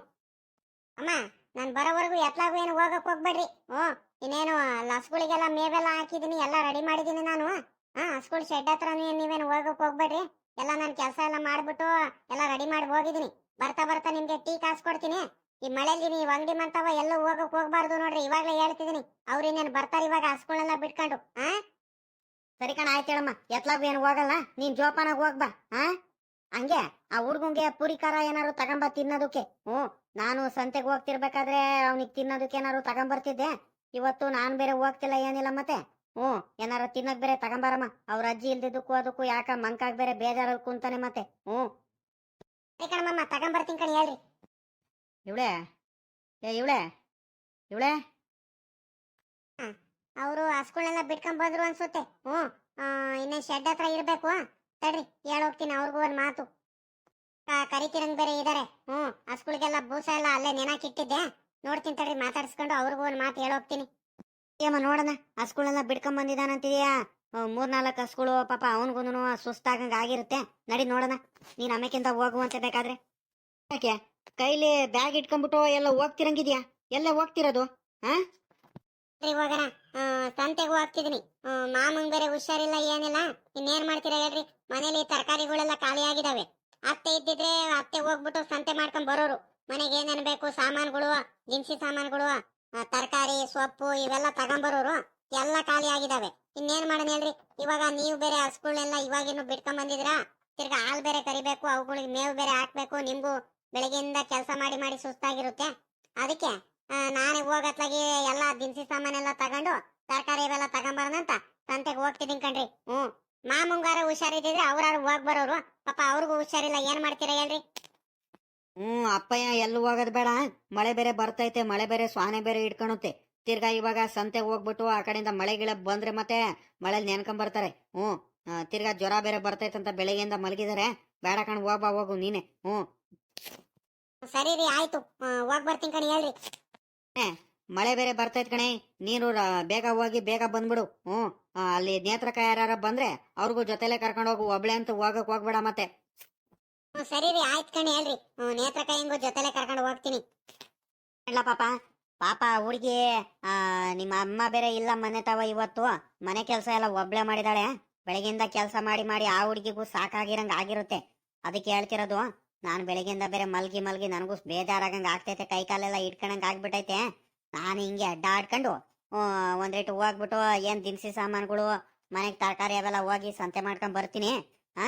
S2: ಅಮ್ಮ ನಾನ್ ಬರೋವರೆಗೂ ಎತ್ಲಾಗೂ ಏನು ಹೋಗಕ್ ಹೋಗ್ಬೇಡ್ರಿ. ಓ ಇನ್ನೇನು ಹಸ್ಗಳಿಗೆಲ್ಲ ಮೇವೆಲ್ಲ ಹಾಕಿದೀನಿ, ಎಲ್ಲ ರೆಡಿ ಮಾಡಿದೀನಿ ನಾನು. ಹಾ, ಹಸ್ಗಳು ಶೆಡ್ ಹತ್ರ ನೀವೇನು ಹೋಗಕ್ ಹೋಗ್ಬೇಡ್ರಿ. ಎಲ್ಲ ನಾನು ಕೆಲಸ ಎಲ್ಲ ಮಾಡಿಬಿಟ್ಟು ಎಲ್ಲ ರೆಡಿ ಮಾಡಿ ಹೋಗಿದ್ದೀನಿ ಬರ್ತಾ ಬರ್ತಾ ನಿಮಗೆ ಟೀ ಕಾಸು ಕೊಡ್ತೀನಿ. ಈ ಮಳೆಯಲ್ಲಿ ನೀವು ಅಂಗಡಿ ಮಂತವ ಎಲ್ಲೂ ಹೋಗಕ್ಕೆ ಹೋಗ್ಬಾರ್ದು ನೋಡ್ರಿ, ಇವಾಗಲೇ ಹೇಳ್ತಿದ್ದೀನಿ ಅವ್ರು ಇನ್ನೇನು ಬರ್ತಾರೆ ಇವಾಗ ಹಸ್ಗಳೆಲ್ಲ ಬಿಟ್ಕೊಂಡು. ಆ
S1: ಸರಿ ಕಣ, ಆಯ್ತು ಹೇಳಮ್ಮ. ಎತ್ಲಾಗು ಏನು ಹೋಗಲ್ಲ. ನೀನ್ ಜೋಪಾನಾಗ ಹೋಗ್ಬಾ ಹಾ? ಹಂಗೆ ಆ ಹುಡ್ಗಂಗೆ ಪುರಿ ಖಾರ ಏನಾರು ತಗೊಂಬ ತಿನ್ನೋದಕ್ಕೆ. ಹ್ಞೂ ನಾನು ಸಂತೆಗೆ ಹೋಗ್ತಿರ್ಬೇಕಾದ್ರೆ ಅವ್ನಿಗೆ ತಿನ್ನೋದಕ್ಕೆ ಏನಾರು ತಗೊಂಬರ್ತಿದ್ದೆ. ಇವತ್ತು ನಾನು ಬೇರೆ ಹೋಗ್ತಿಲ್ಲ ಏನಿಲ್ಲ ಮತ್ತೆ. ಹ್ಞೂ ಏನಾರು ತಿನ್ನಕ್ ಬೇರೆ ತಗೊಂಬಾರಮ್ಮ. ಅವ್ರ ಅಜ್ಜಿ ಇಲ್ದಿದ್ದಕ್ಕೂ ಅದಕ್ಕೂ ಯಾಕ ಮಂಕಾಗ್ ಬೇರೆ ಬೇಜಾರಲ್ಲಿ ಕುಂತಾನೆ ಮತ್ತೆ. ಹ್ಞೂ.
S2: ಕಣಮ್ಮ ತಗೊಂಬರ್ತೀನಿ ಕಣಿ ಹೇಳ್ರಿ.
S1: ಇವಳೆ? ಏ ಇವಳೆ? ಇವಳೆ?
S2: ಅವರು ಹಸ್ಗಳನ್ನೆಲ್ಲ ಬಿಟ್ಕೊಂಡ್ ಬಂದ್ರು ಅನ್ಸುತ್ತೆ. ಹ್ಞೂ ಇನ್ನೇನು ಶೆಡ್ ಹತ್ರ ಇರ್ಬೇಕು. ತಡ್ರಿ ಹೇಳೋಗ್ತೀನಿ ಅವ್ರಿಗೂ ಒಂದ್ ಮಾತು. ಕ- ಕರಿತಿರಂಗ್ ಬೇರೆ ಇದಾರೆ. ಹ್ಞೂ ಹಸ್ಗಳಿಗೆಲ್ಲ ಬೂಸ ಎಲ್ಲ ಅಲ್ಲೇ ನೆನಾಕಿಟ್ಟಿದ್ದೆ ನೋಡ್ತೀನಿ ತಡ್ರಿ, ಮಾತಾಡ್ಸ್ಕೊಂಡು ಅವ್ರಿಗೂ ಒಂದ್ ಮಾತು ಹೇಳೋಗ್ತೀನಿ
S1: ಏಮ್ಮ ನೋಡೋಣ, ಹಸ್ಗಳೆಲ್ಲ ಬಿಡ್ಕೊಂಡ್ ಬಂದಿದಾನಂತಿದ್ಯಾ ಮೂರ್ನಾಲ್ಕು ಹಸ್ಗಳು, ಪಾಪ ಅವನಿಗೂ ಸುಸ್ತಾಗಂಗ ಆಗಿರುತ್ತೆ. ನಡಿ ನೋಡೋಣ, ನೀನ್ ಅಮ್ಮಕ್ಕಿಂತ ಹೋಗುವಂತೆ ಬೇಕಾದ್ರೆ. ಯಾಕೆ, ಕೈಲಿ ಬ್ಯಾಗ್ ಇಟ್ಕೊಂಡ್ಬಿಟ್ಟು ಎಲ್ಲ ಹೋಗ್ತಿರಂಗಿದ್ಯಾ? ಎಲ್ಲ ಹೋಗ್ತಿರೋದು ಹಾ
S2: ಹೋಗೋಣ. ಸಂತೆಗೂ ಹೋಗ್ತಿದೀನಿ. ಮಾಮಂಗ್ ಬೇರೆ ಹುಷಾರಿಲ್ಲ, ಏನಿಲ್ಲ. ಇನ್ನೇನ್ ಮಾಡ್ತೀರಾ ಹೇಳ್ರಿ? ಮನೇಲಿ ತರಕಾರಿಗಳೆಲ್ಲ ಖಾಲಿ ಆಗಿದಾವೆ ಅತ್ತೆ ಇದ್ದಿದ್ರೆ ಅತ್ತೆ ಹೋಗ್ಬಿಟ್ಟು ಸಂತೆ ಮಾಡ್ಕೊಂಡ್ ಬರೋರು. ಮನೆಗೆ ಏನೇನು ಬೇಕು ಸಾಮಾನುಗಳು ದಿನಸಿ ಸಾಮಾನುಗಳು ತರಕಾರಿ, ಸೊಪ್ಪು ಇವೆಲ್ಲ ತಗೊಂಬರೋರು. ಎಲ್ಲ ಖಾಲಿ ಆಗಿದಾವೆ ಇನ್ನೇನ್ ಮಾಡೋಣ ಹೇಳ್ರಿ? ಇವಾಗ ನೀವು ಬೇರೆ ಹಸುಗಳನ್ನೆಲ್ಲ ಇವಾಗಿನ್ನು ಬಿಟ್ಕೊಂಡ್ ಬಂದಿದ್ರಾ ತಿರ್ಗಾ ಹಾಲ್ ಬೇರೆ ಕರಿಬೇಕು, ಅವುಗಳಿಗೆ ಮೇವು ಬೇರೆ ಹಾಕ್ಬೇಕು ನಿಮ್ಗೂ ಬೆಳಗ್ಗೆಯಿಂದ ಕೆಲಸ ಮಾಡಿ ಮಾಡಿ ಸುಸ್ತಾಗಿರುತ್ತೆ. ಅದಕ್ಕೆ ನಾನೇ ಹೋಗತ್ಲಾಗಿ ಎಲ್ಲ ದಿನಸಿ ಸಾಮಾನೆಲ್ಲ ತಗೊಂಡು ತರಕಾರಿ ಇವೆಲ್ಲ ತಗೊಂಬರೋಣಂತ. ಸಂತೆಗೆ ಹೋಗ್ತಿದ್ದೀನಿ ಕಣ್ರಿ. ಹ್ಮ್. ಮಾಮುಂಗಾರ ಹುಷಾರಿದ್ರೆ ಅವ್ರಾರು ಹೋಗ್ ಬರೋರು. ಪಾಪ ಅವ್ರಿಗೂ ಹುಷಾರಿಲ್ಲ. ಏನ್ ಮಾಡ್ತೀರಾ ಹೇಳ್ರಿ?
S1: ಹ್ಮ್ ಅಪ್ಪಯ್ಯ ಎಲ್ಲೂ ಹೋಗೋದ್ ಬೇಡ. ಮಳೆ ಬೇರೆ ಬರ್ತೈತೆ. ಮಳೆ ಬೇರೆ ಸ್ವಾನೆ ಬೇರೆ ಇಟ್ಕೊಳುತ್ತೆ ತಿರ್ಗಾ ಇವಾಗ ಸಂತೆ ಹೋಗ್ಬಿಟ್ಟು ಆ ಕಡೆಯಿಂದ ಮಳೆ ಗಿಳ ಬಂದ್ರೆ ಮತ್ತೆ ಮಳೆಲ್ ನೆನ್ಕೊಂಡ್ ಬರ್ತಾರೆ. ಹ್ಮ್ ತಿರ್ಗಾ ಜ್ವರ ಬೇರೆ ಬರ್ತೈತೆ ಅಂತ ಬೆಳಗ್ಗೆಯಿಂದ ಮಲಗಿದಾರೆ. ಬೇಡ ಕಣ್ ಹೋಗ್ಬಾ ಹೋಗು ನೀನೆ. ಹ್ಮ್.
S2: ಸರಿ ರೀ ಆಯ್ತು. ಹೋಗ್ ಬರ್ತೀನಿ ಕಣಿ ಹೇಳ್ರಿ.
S1: ಮಳೆ ಬೇರೆ ಬರ್ತೈತ್ ಕಣೆ. ನೀನು ಬೇಗ ಹೋಗಿ ಬೇಗ ಬಂದ್ಬಿಡು. ಹ್ಮ್. ಅಲ್ಲಿ ನೇತ್ರಕ ಯಾರ ಬಂದ್ರೆ ಅವ್ರಿಗೂ ಜೊತೆಲೆ ಕರ್ಕೊಂಡು ಹೋಗು. ಒಬ್ಳೆ ಅಂತ ಹೋಗಕ್ ಹೋಗ್ಬೇಡ ಮತ್ತೆ.
S2: ಸರಿ ರೀ ಆಯ್ತು ಕಣೆ ಹೇಳ್ರಿ. ನೇತ್ರಕ ಹೆಂಗು ಜೊತೆಲೆ ಕರ್ಕೊಂಡು ಹೋಗ್ತೀನಿ.
S1: ಇಲ್ಲ ಪಾಪ. ಪಾಪ ಹುಡುಗಿ ಆ ನಿಮ್ಮ ಅಮ್ಮ ಬೇರೆ ಇಲ್ಲ ಮನೆ ತವ ಇವತ್ತು. ಮನೆ ಕೆಲಸ ಎಲ್ಲ ಒಬ್ಳೆ ಮಾಡಿದಾಳೆ. ಬೆಳಗ್ಗೆಯಿಂದ ಕೆಲಸ ಮಾಡಿ ಮಾಡಿ ಆ ಹುಡುಗಿಗೂ ಸಾಕಾಗಿರಂಗ ಆಗಿರುತ್ತೆ. ಅದಕ್ಕೆ ಹೇಳ್ತಿರೋದು ನಾನು ಬೆಳಗ್ಗೆಯಿಂದ ಬೇರೆ ಮಲ್ಗಿ ಮಲ್ಗಿ ನನಗೂ ಬೇಜಾರಾಗಂಗೆ ಆಗ್ತೈತೆ. ಕೈ ಕಾಲೆಲ್ಲ ಇಟ್ಕೊಂಡಂಗೆ ಆಗ್ಬಿಟ್ಟೈತೆ. ನಾನು ಹಿಂಗೆ ಅಡ್ಡಾಡ್ಕೊಂಡು ಒಂದ್ ರೇಟ್ ಹೋಗ್ಬಿಟ್ಟು ಏನ್ ದಿನಸಿ ಸಾಮಾನುಗಳು ಮನೆಗೆ ತರಕಾರಿ ಅವೆಲ್ಲ ಹೋಗಿ ಸಂತೆ ಮಾಡ್ಕೊಂಡ್ ಬರ್ತೀನಿ ಆ,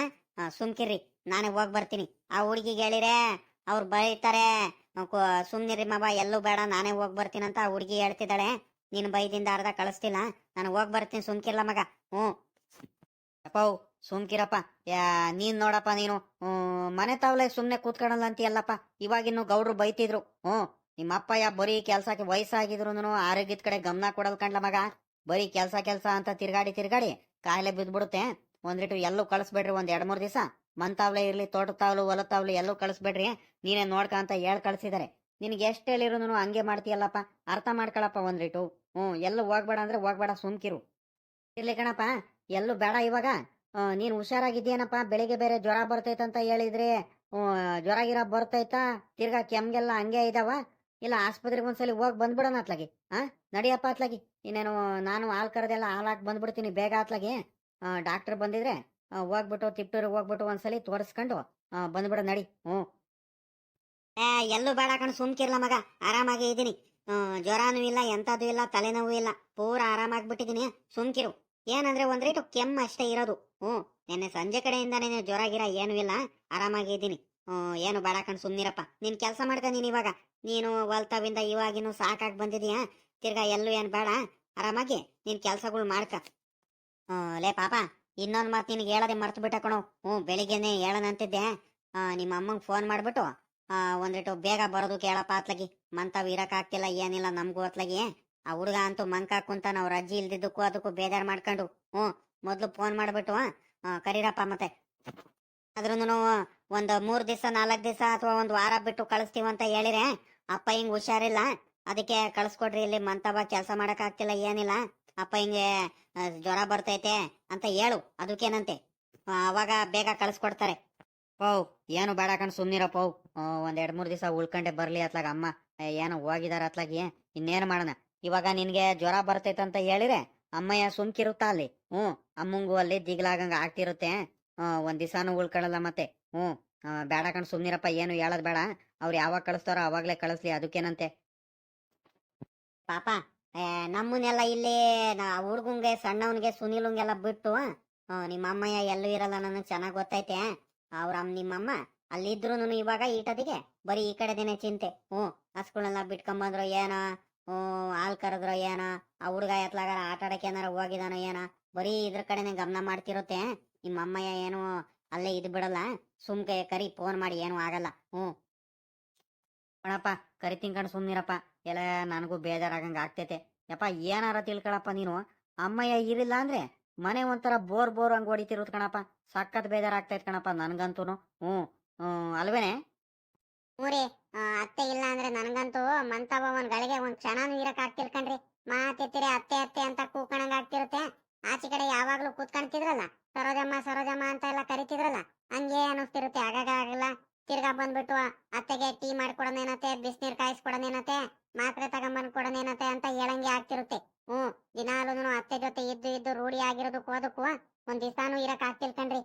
S1: ಸುಮ್ಕಿರ್ರಿ ನಾನೇ ಹೋಗ್ ಬರ್ತೀನಿ. ಆ ಹುಡುಗಿಗೆ ಹೇಳಿರೆ ಅವ್ರು ಬೈತಾರೆ ಸುಮ್ನಿರಿ ಮಾವ ಎಲ್ಲೂ ಬೇಡ ನಾನೇ ಹೋಗಿ ಬರ್ತೀನಿ ಅಂತ ಆ ಹುಡುಗಿ ಹೇಳ್ತಿದ್ದಾಳೆ. ನೀನು ಬೈದಿಂದ ಅರ್ಧ ಕಳಿಸ್ತಿಲ್ಲ ನಾನು ಹೋಗ್ ಬರ್ತೀನಿ ಸುಮ್ಕಿರ್ಲ ಮಗ ಹ್ಞೂ. ಅಪ್ಪವು ಸುಮ್ಕಿರಪ್ಪ ಯಾ ನೀನ್ ನೋಡಪ್ಪ ನೀನು ಮನೆ ತಾವಲೆ ಸುಮ್ನೆ ಕೂತ್ಕೊಳಲ್ಲ ಅಂತೀಯಲ್ಲಪ್ಪ ಇವಾಗಿನ್ನು ಗೌಡ್ರು ಬೈತಿದ್ರು ಹ್ಞೂ. ನಿಮ್ಮ ಅಪ್ಪ ಯಾ ಬರೀ ಕೆಲ್ಸಕ್ಕೆ ವಯಸ್ಸಾಗಿದ್ರು ಆರೋಗ್ಯದ ಕಡೆ ಗಮನ ಕೊಡಲ್ ಕಂಡ್ಲ ಮಗ. ಬರೀ ಕೆಲ್ಸ ಕೆಲ್ಸ ಅಂತ ತಿರ್ಗಾಡಿ ತಿರ್ಗಾಡಿ ಕಾಯಿಲೆ ಬಿದ್ಬಿಡುತ್ತೆ. ಒಂದಿಟ್ಟು ಎಲ್ಲೂ ಕಳಿಸ್ಬೇಡ್ರಿ ಒಂದ್ ಎರಡ್ ಮೂರ್ ದಿವಸ. ಮಂತಾವ್ಲೆ ಇರ್ಲಿ ತೋಟ ತಾವ್ಲು ಹೊಲ ತಾವ್ಲು ಎಲ್ಲೂ ಕಳಿಸ್ಬೇಡ್ರಿ. ನೀನೇ ನೋಡ್ಕ ಅಂತ ಹೇಳ್ ಕಳ್ಸಿದಾರೆ. ನಿನ್ಗೆ ಎಷ್ಟ್ ಹೇಳಿರೋನು ಹಂಗೆ ಮಾಡ್ತೀಯಲ್ಲಪ್ಪ. ಅರ್ಥ ಮಾಡ್ಕೊಳಪ್ಪ ಒಂದ್ರಿಟು ಹ್ಮ್ ಎಲ್ಲೂ ಹೋಗ್ಬೇಡ ಅಂದ್ರೆ ಹೋಗ್ಬೇಡ, ಸುಮ್ಕಿರು. ಇರ್ಲಿ ಕಣಪ್ಪ, ಎಲ್ಲೂ ಬೇಡ ಇವಾಗ. ನೀನು ಹುಷಾರಾಗಿದ್ದೀಯನಪ್ಪ, ಬೆಳಿಗ್ಗೆ ಬೇರೆ ಜ್ವರ ಬರ್ತೈತಂತ ಹೇಳಿದ್ರೆ. ಜ್ವರ ಗಿರ ಬರ್ತೈತಾ? ತಿರ್ಗಾ ಕೆಮ್ಗೆಲ್ಲ ಹಂಗೆ ಇದಾವ. ಇಲ್ಲ, ಆಸ್ಪತ್ರೆಗೆ ಒಂದ್ಸಲಿ ಹೋಗಿ ಬಂದ್ಬಿಡೋಣ ಅತ್ಲಾಗಿ. ಹಾ ನಡಿಯಪ್ಪ ಅತ್ಲಾಗಿ. ಇನ್ನೇನು, ನಾನು ಹಾಲ್ ಕರೆದೆಲ್ಲ ಹಾಲ್ ಹಾಕಿ ಬಂದ್ಬಿಡ್ತೀನಿ, ಬೇಗ ಅತ್ಲಾಗಿ. ಡಾಕ್ಟರ್ ಬಂದಿದ್ರೆ ಹೋಗ್ಬಿಟ್ಟು, ತಿಪ್ಟೂರಿಗೆ ಹೋಗ್ಬಿಟ್ಟು ಒಂದ್ಸಲಿ ತೋರಿಸ್ಕೊಂಡು ಬಂದ್ಬಿಡ ನಡಿ. ಹ್ಞೂ. ಏ, ಎಲ್ಲೂ ಬೇಡ ಕಣ್ ಸುಮ್ಕಿರ್ಲ ಮಗ. ಆರಾಮಾಗಿ ಇದ್ದೀನಿ ಜ್ವರನೂ ಇಲ್ಲ, ಎಂಥದ್ದು ಇಲ್ಲ, ತಲೆನೋವು ಇಲ್ಲ. ಪೂರ ಆರಾಮಾಗ್ಬಿಟ್ಟಿದ್ದೀನಿ ಸುಮ್ಕಿರು ಏನಂದ್ರೆ ಒಂದ್ ರೇಟು ಕೆಮ್ಮು ಅಷ್ಟೇ ಇರೋದು. ಹ್ಞೂ, ನಿನ್ನೆ ಸಂಜೆ ಕಡೆಯಿಂದಾನೇ ಜ್ವರ ಗಿರ ಏನೂ ಇಲ್ಲ. ಆರಾಮಾಗಿ ಇದ್ದೀನಿ ಏನು ಬೇಡ ಕಣ್ ಸುಮ್ನಿರಪ್ಪ. ನೀನ್ ಕೆಲಸ ಮಾಡ್ದೆ ನೀನ್ ಇವಾಗ. ನೀನು ಹೊಲ್ತಾವಿಂದ ಇವಾಗಿನೂ ಸಾಕಾಗಿ ಬಂದಿದೀಯಾ. ತಿರ್ಗಾ ಎಲ್ಲೂ ಏನ್ ಬೇಡ. ಆರಾಮಾಗಿ ನಿನ್ ಕೆಲ್ಸಗಳು ಮಾಡ್ಕ. ಲೇ ಪಾಪ, ಇನ್ನೊಂದ್ ಮಾತು ನಿನ್ಗೆ ಹೇಳದೆ ಮರ್ತು ಬಿಟ್ಟ ಕಣೋ. ಹ್ಞೂ, ಬೆಳಿಗ್ಗೆನೆ ಹೇಳನಂತಿದ್ದೆ. ನಿಮ್ಮ ಅಮ್ಮಂಗೆ ಫೋನ್ ಮಾಡ್ಬಿಟ್ಟು ಒಂದಿಟ್ಟು ಬೇಗ ಬರೋದು ಕೇಳಪ್ಪ ಅತ್ಲಗಿ. ಮಂತಾವ್ ಇರಕ್ ಆಗ್ತಿಲ್ಲ, ಏನಿಲ್ಲ ನಮ್ಗೂ ಅತ್ಲಗಿ. ಆ ಹುಡುಗ ಅಂತೂ ಮಂಕ ಕುಂತ ನಾವು ರಜ್ಜಿ ಇಲ್ದಿದ್ದಕ್ಕೂ ಅದಕ್ಕೂ ಬೇಜಾರು ಮಾಡ್ಕೊಂಡು. ಹ್ಞೂ, ಮೊದ್ಲು ಫೋನ್ ಮಾಡಿಬಿಟ್ಟು ಕರೀರಪ್ಪ ಮತ್ತೆ. ಅದ್ರೂ ಒಂದ್ ಮೂರ್ ದಿವಸ, ನಾಲ್ಕ್ ದಿವಸ ಅಥವಾ ಒಂದ್ ವಾರ ಬಿಟ್ಟು ಕಳಿಸ್ತೀವಂತ ಹೇಳಿರೆ ಅಪ್ಪ ಹಿಂಗ್ ಹುಷಾರಿಲ್ಲ. ಅದಕ್ಕೆ ಕಳ್ಸ್ಕೊಡ್ರಿ, ಇಲ್ಲಿ ಮಂತವ ಕೆಲಸ ಆಗ್ತಿಲ್ಲ ಏನಿಲ್ಲ. ಅಪ್ಪ ಹಿಂಗೆ ಜ್ವರ ಬರ್ತೈತೆ ಅಂತ ಹೇಳು, ಅದಕ್ಕೇನಂತೆ. ಅವಾಗ ಬೇಗ ಕಳ್ಸ್ಕೊಡ್ತಾರೆ. ಪೌ ಏನು ಬೇಡ ಕಣ್ ಸುಮ್ನಿರಪ್ಪ ಪೌ ಒಂದ್ ಎರಡ್ ಮೂರ್ ದಿವಸ ಉಳ್ಕೊಂಡೆ ಬರ್ಲಿ ಅತ್ಲಾಗ ಅಮ್ಮ. ಏನು ಹೋಗಿದಾರ ಅತ್ಲಾಗಿ ಇನ್ನೇನ್ ಮಾಡೋಣ. ಇವಾಗ ನಿನ್ಗೆ ಜ್ವರ ಬರ್ತೈತೆ ಅಂತ ಹೇಳಿರೆ ಅಮ್ಮಯ್ಯ ಸುಮ್ಕಿರುತ್ತಾ ಅಲ್ಲಿ. ಹ್ಞೂ, ಅಮ್ಮಂಗೂ ಅಲ್ಲಿ ದಿಗ್ಲಾಗಂಗ ಆಗ್ತಿರುತ್ತೆ. ಒಂದ್ ದಿವಸನೂ ಉಳ್ಕೊಳ್ಳಲ್ಲ ಮತ್ತೆ. ಹ್ಞೂ. ಬೇಡ ಕಣ್, ಸುಮ್ನಿರಪ್ಪ, ಏನು ಹೇಳೋದ್ ಬೇಡ. ಅವ್ರು ಯಾವಾಗ ಕಳಿಸ್ತಾರೋ ಅವಾಗ್ಲೇ ಕಳಿಸ್ಲಿ, ಅದಕ್ಕೇನಂತೆ. ಪಾಪ ನಮ್ಮನ್ನೆಲ್ಲ ಇಲ್ಲಿ ಹುಡ್ಗಂಗೆ, ಸಣ್ಣವನ್ಗೆ, ಸುನಿಲುಂಗೆಲ್ಲ ಬಿಟ್ಟು ನಿಮ್ಮ ಅಮ್ಮಯ್ಯ ಎಲ್ಲೂ ಇರಲ್ಲ ನನಗೆ, ಚೆನ್ನಾಗ್ ಗೊತ್ತೈತೆ. ಅವ್ರ ನಿಮ್ಮಮ್ಮ ಅಲ್ಲಿದ್ರು ಇವಾಗ ಈಟದಿಗೆ ಬರೀ ಈ ಕಡೆದೇನೆ ಚಿಂತೆ. ಹ್ಞೂ ಹಸ್ಗಳನ್ನೆಲ್ಲ ಬಿಟ್ಕೊಂಬಂದ್ರು ಏನ, ಹ್ಞೂ, ಹಾಲ್ ಕರೆದ್ರು ಏನ, ಆ ಹುಡುಗ ಎತ್ಲಾಗಾರ ಆಟ ಆಡಕ್ಕೆ ಏನಾರ ಹೋಗಿದಾನೋ ಏನ, ಬರೀ ಇದ್ರ ಕಡೆನೆ ಗಮನ ಮಾಡ್ತಿರುತ್ತೆ. ನಿಮ್ಮ ಅಮ್ಮಯ್ಯ ಏನು ಅಲ್ಲೇ ಇದ್ ಬಿಡಲ್ಲ. ಸುಮ್ಕೆ ಕರಿ ಫೋನ್ ಮಾಡಿ ಏನು ಆಗಲ್ಲ. ಹ್ಞೂ. ಕಣಪ್ಪ ಕರಿ ತಿನ್ಕೊಂಡು ಸುಮ್ನಿರಪ್ಪ ಎಲ್ಲ ನನಗೂ ಬೇಜಾರಾಗಂಗ ಆಗ್ತೈತೆ. ಯಪ್ಪ, ಏನಾರ ತಿಳ್ಕೊಳಪ್ಪ ನೀನು. ಅಮ್ಮಯ್ಯ ಇರಿಲ್ಲ ಅಂದ್ರೆ ಮನೆ ಒಂಥರ ಬೋರ್ ಬೋರ್ ಹಂಗ್ ಹೊಡಿತಿರೋದ್ ಕಣಪ್ಪ. ಸಖತ್ ಬೇಜಾರಾಗ್ತೈತೆ ಕಣಪ್ಪ ನನ್ಗಂತೂನು. ಹ್ಞೂ. ಅಲ್ವೇನೆ?
S2: ಊರಿ ಅತ್ತೆ ಇಲ್ಲ ಅಂದ್ರೆ ನನಗಂತೂ ಮಂತವ ಒಂದ್ ಗಳಿಗೆ ಒಂದ್ ಕ್ಷಣನೂ ಇರಕ್ ಆಗ್ತಿರ್ಕಣ್ರಿ ಮಾತಿರ್ತೀರಿ ಅತ್ತೆ ಅತ್ತೆ ಅಂತ ಕೂಕಣಂಗ್ ಆಗ್ತಿರುತ್ತೆ. ಆಚೆ ಕಡೆ ಯಾವಾಗ್ಲೂ ಕೂತ್ಕೊಂತಿದ್ರಲ್ಲ ಸರೋಜಮ್ಮ ಸರೋಜಮ್ಮ ಅಂತ ಎಲ್ಲ ಕರಿತಿದ್ರಲ್ಲ, ಹಂಗೆ ಅನಿಸ್ತಿರುತ್ತೆ ಆಗಾಗ ಆಗಲ್ಲ, ತಿರ್ಗಾ ಬಂದ್ಬಿಟ್ಟು ಅತ್ತೆಗೆ ಟೀ ಮಾಡ್ಕೊಡೋನೇನತ್ತೆ ಬಿಸಿನೀರ್ ಕಾಯಿಸ್ಕೊಡೋನೇನತ್ತೆ ಮಾತ್ರೆ ತಗೊಂಬಂದ್ ಕೊಡೋನೇನತ್ತೆ ಅಂತ ಹೇಳಂಗೆ ಆಗ್ತಿರುತ್ತೆ. ಹ್ಮ್ ದಿನಾಲೂ ಅತ್ತೆ ಜೊತೆ ಇದ್ದು ಇದ್ದು ರೂಢಿ ಆಗಿರೋದಕ್ಕೂ ಅದಕ್ಕೂ ಒಂದ್ ದಿವ್ಸಾನು ಇರಕ್ ಆಗ್ತಿಲ್ ಕಣ್ರಿ.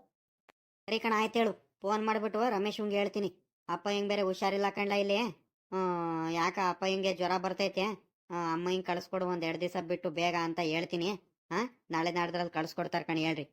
S1: ಸರಿ ಕಣ, ಆಯ್ತು ಹೇಳು. ಫೋನ್ ಮಾಡಿಬಿಟ್ಟು ರಮೇಶ್ ಹಿಂಗೆ ಹೇಳ್ತೀನಿ. ಅಪ್ಪ ಹಿಂಗೆ ಬೇರೆ ಹುಷಾರಿಲ್ಲ ಕಣ್ಲ ಇಲ್ಲಿ. ಯಾಕ ಅಪ್ಪ ಹಿಂಗೆ ಜ್ವರ ಬರ್ತೈತೆ? ಅಮ್ಮ ಹಿಂಗೆ ಕಳಿಸ್ಕೊಡು ಒಂದು ಎರಡು ದಿವಸ ಬಿಟ್ಟು ಬೇಗ ಅಂತ ಹೇಳ್ತೀನಿ. ಹಾಂ? ನಾಳೆ ನಾಡ್ದ್ರಲ್ಲಿ ಕಳಿಸ್ಕೊಡ್ತಾರೆ ಕಣಿ ಹೇಳ್ರಿ.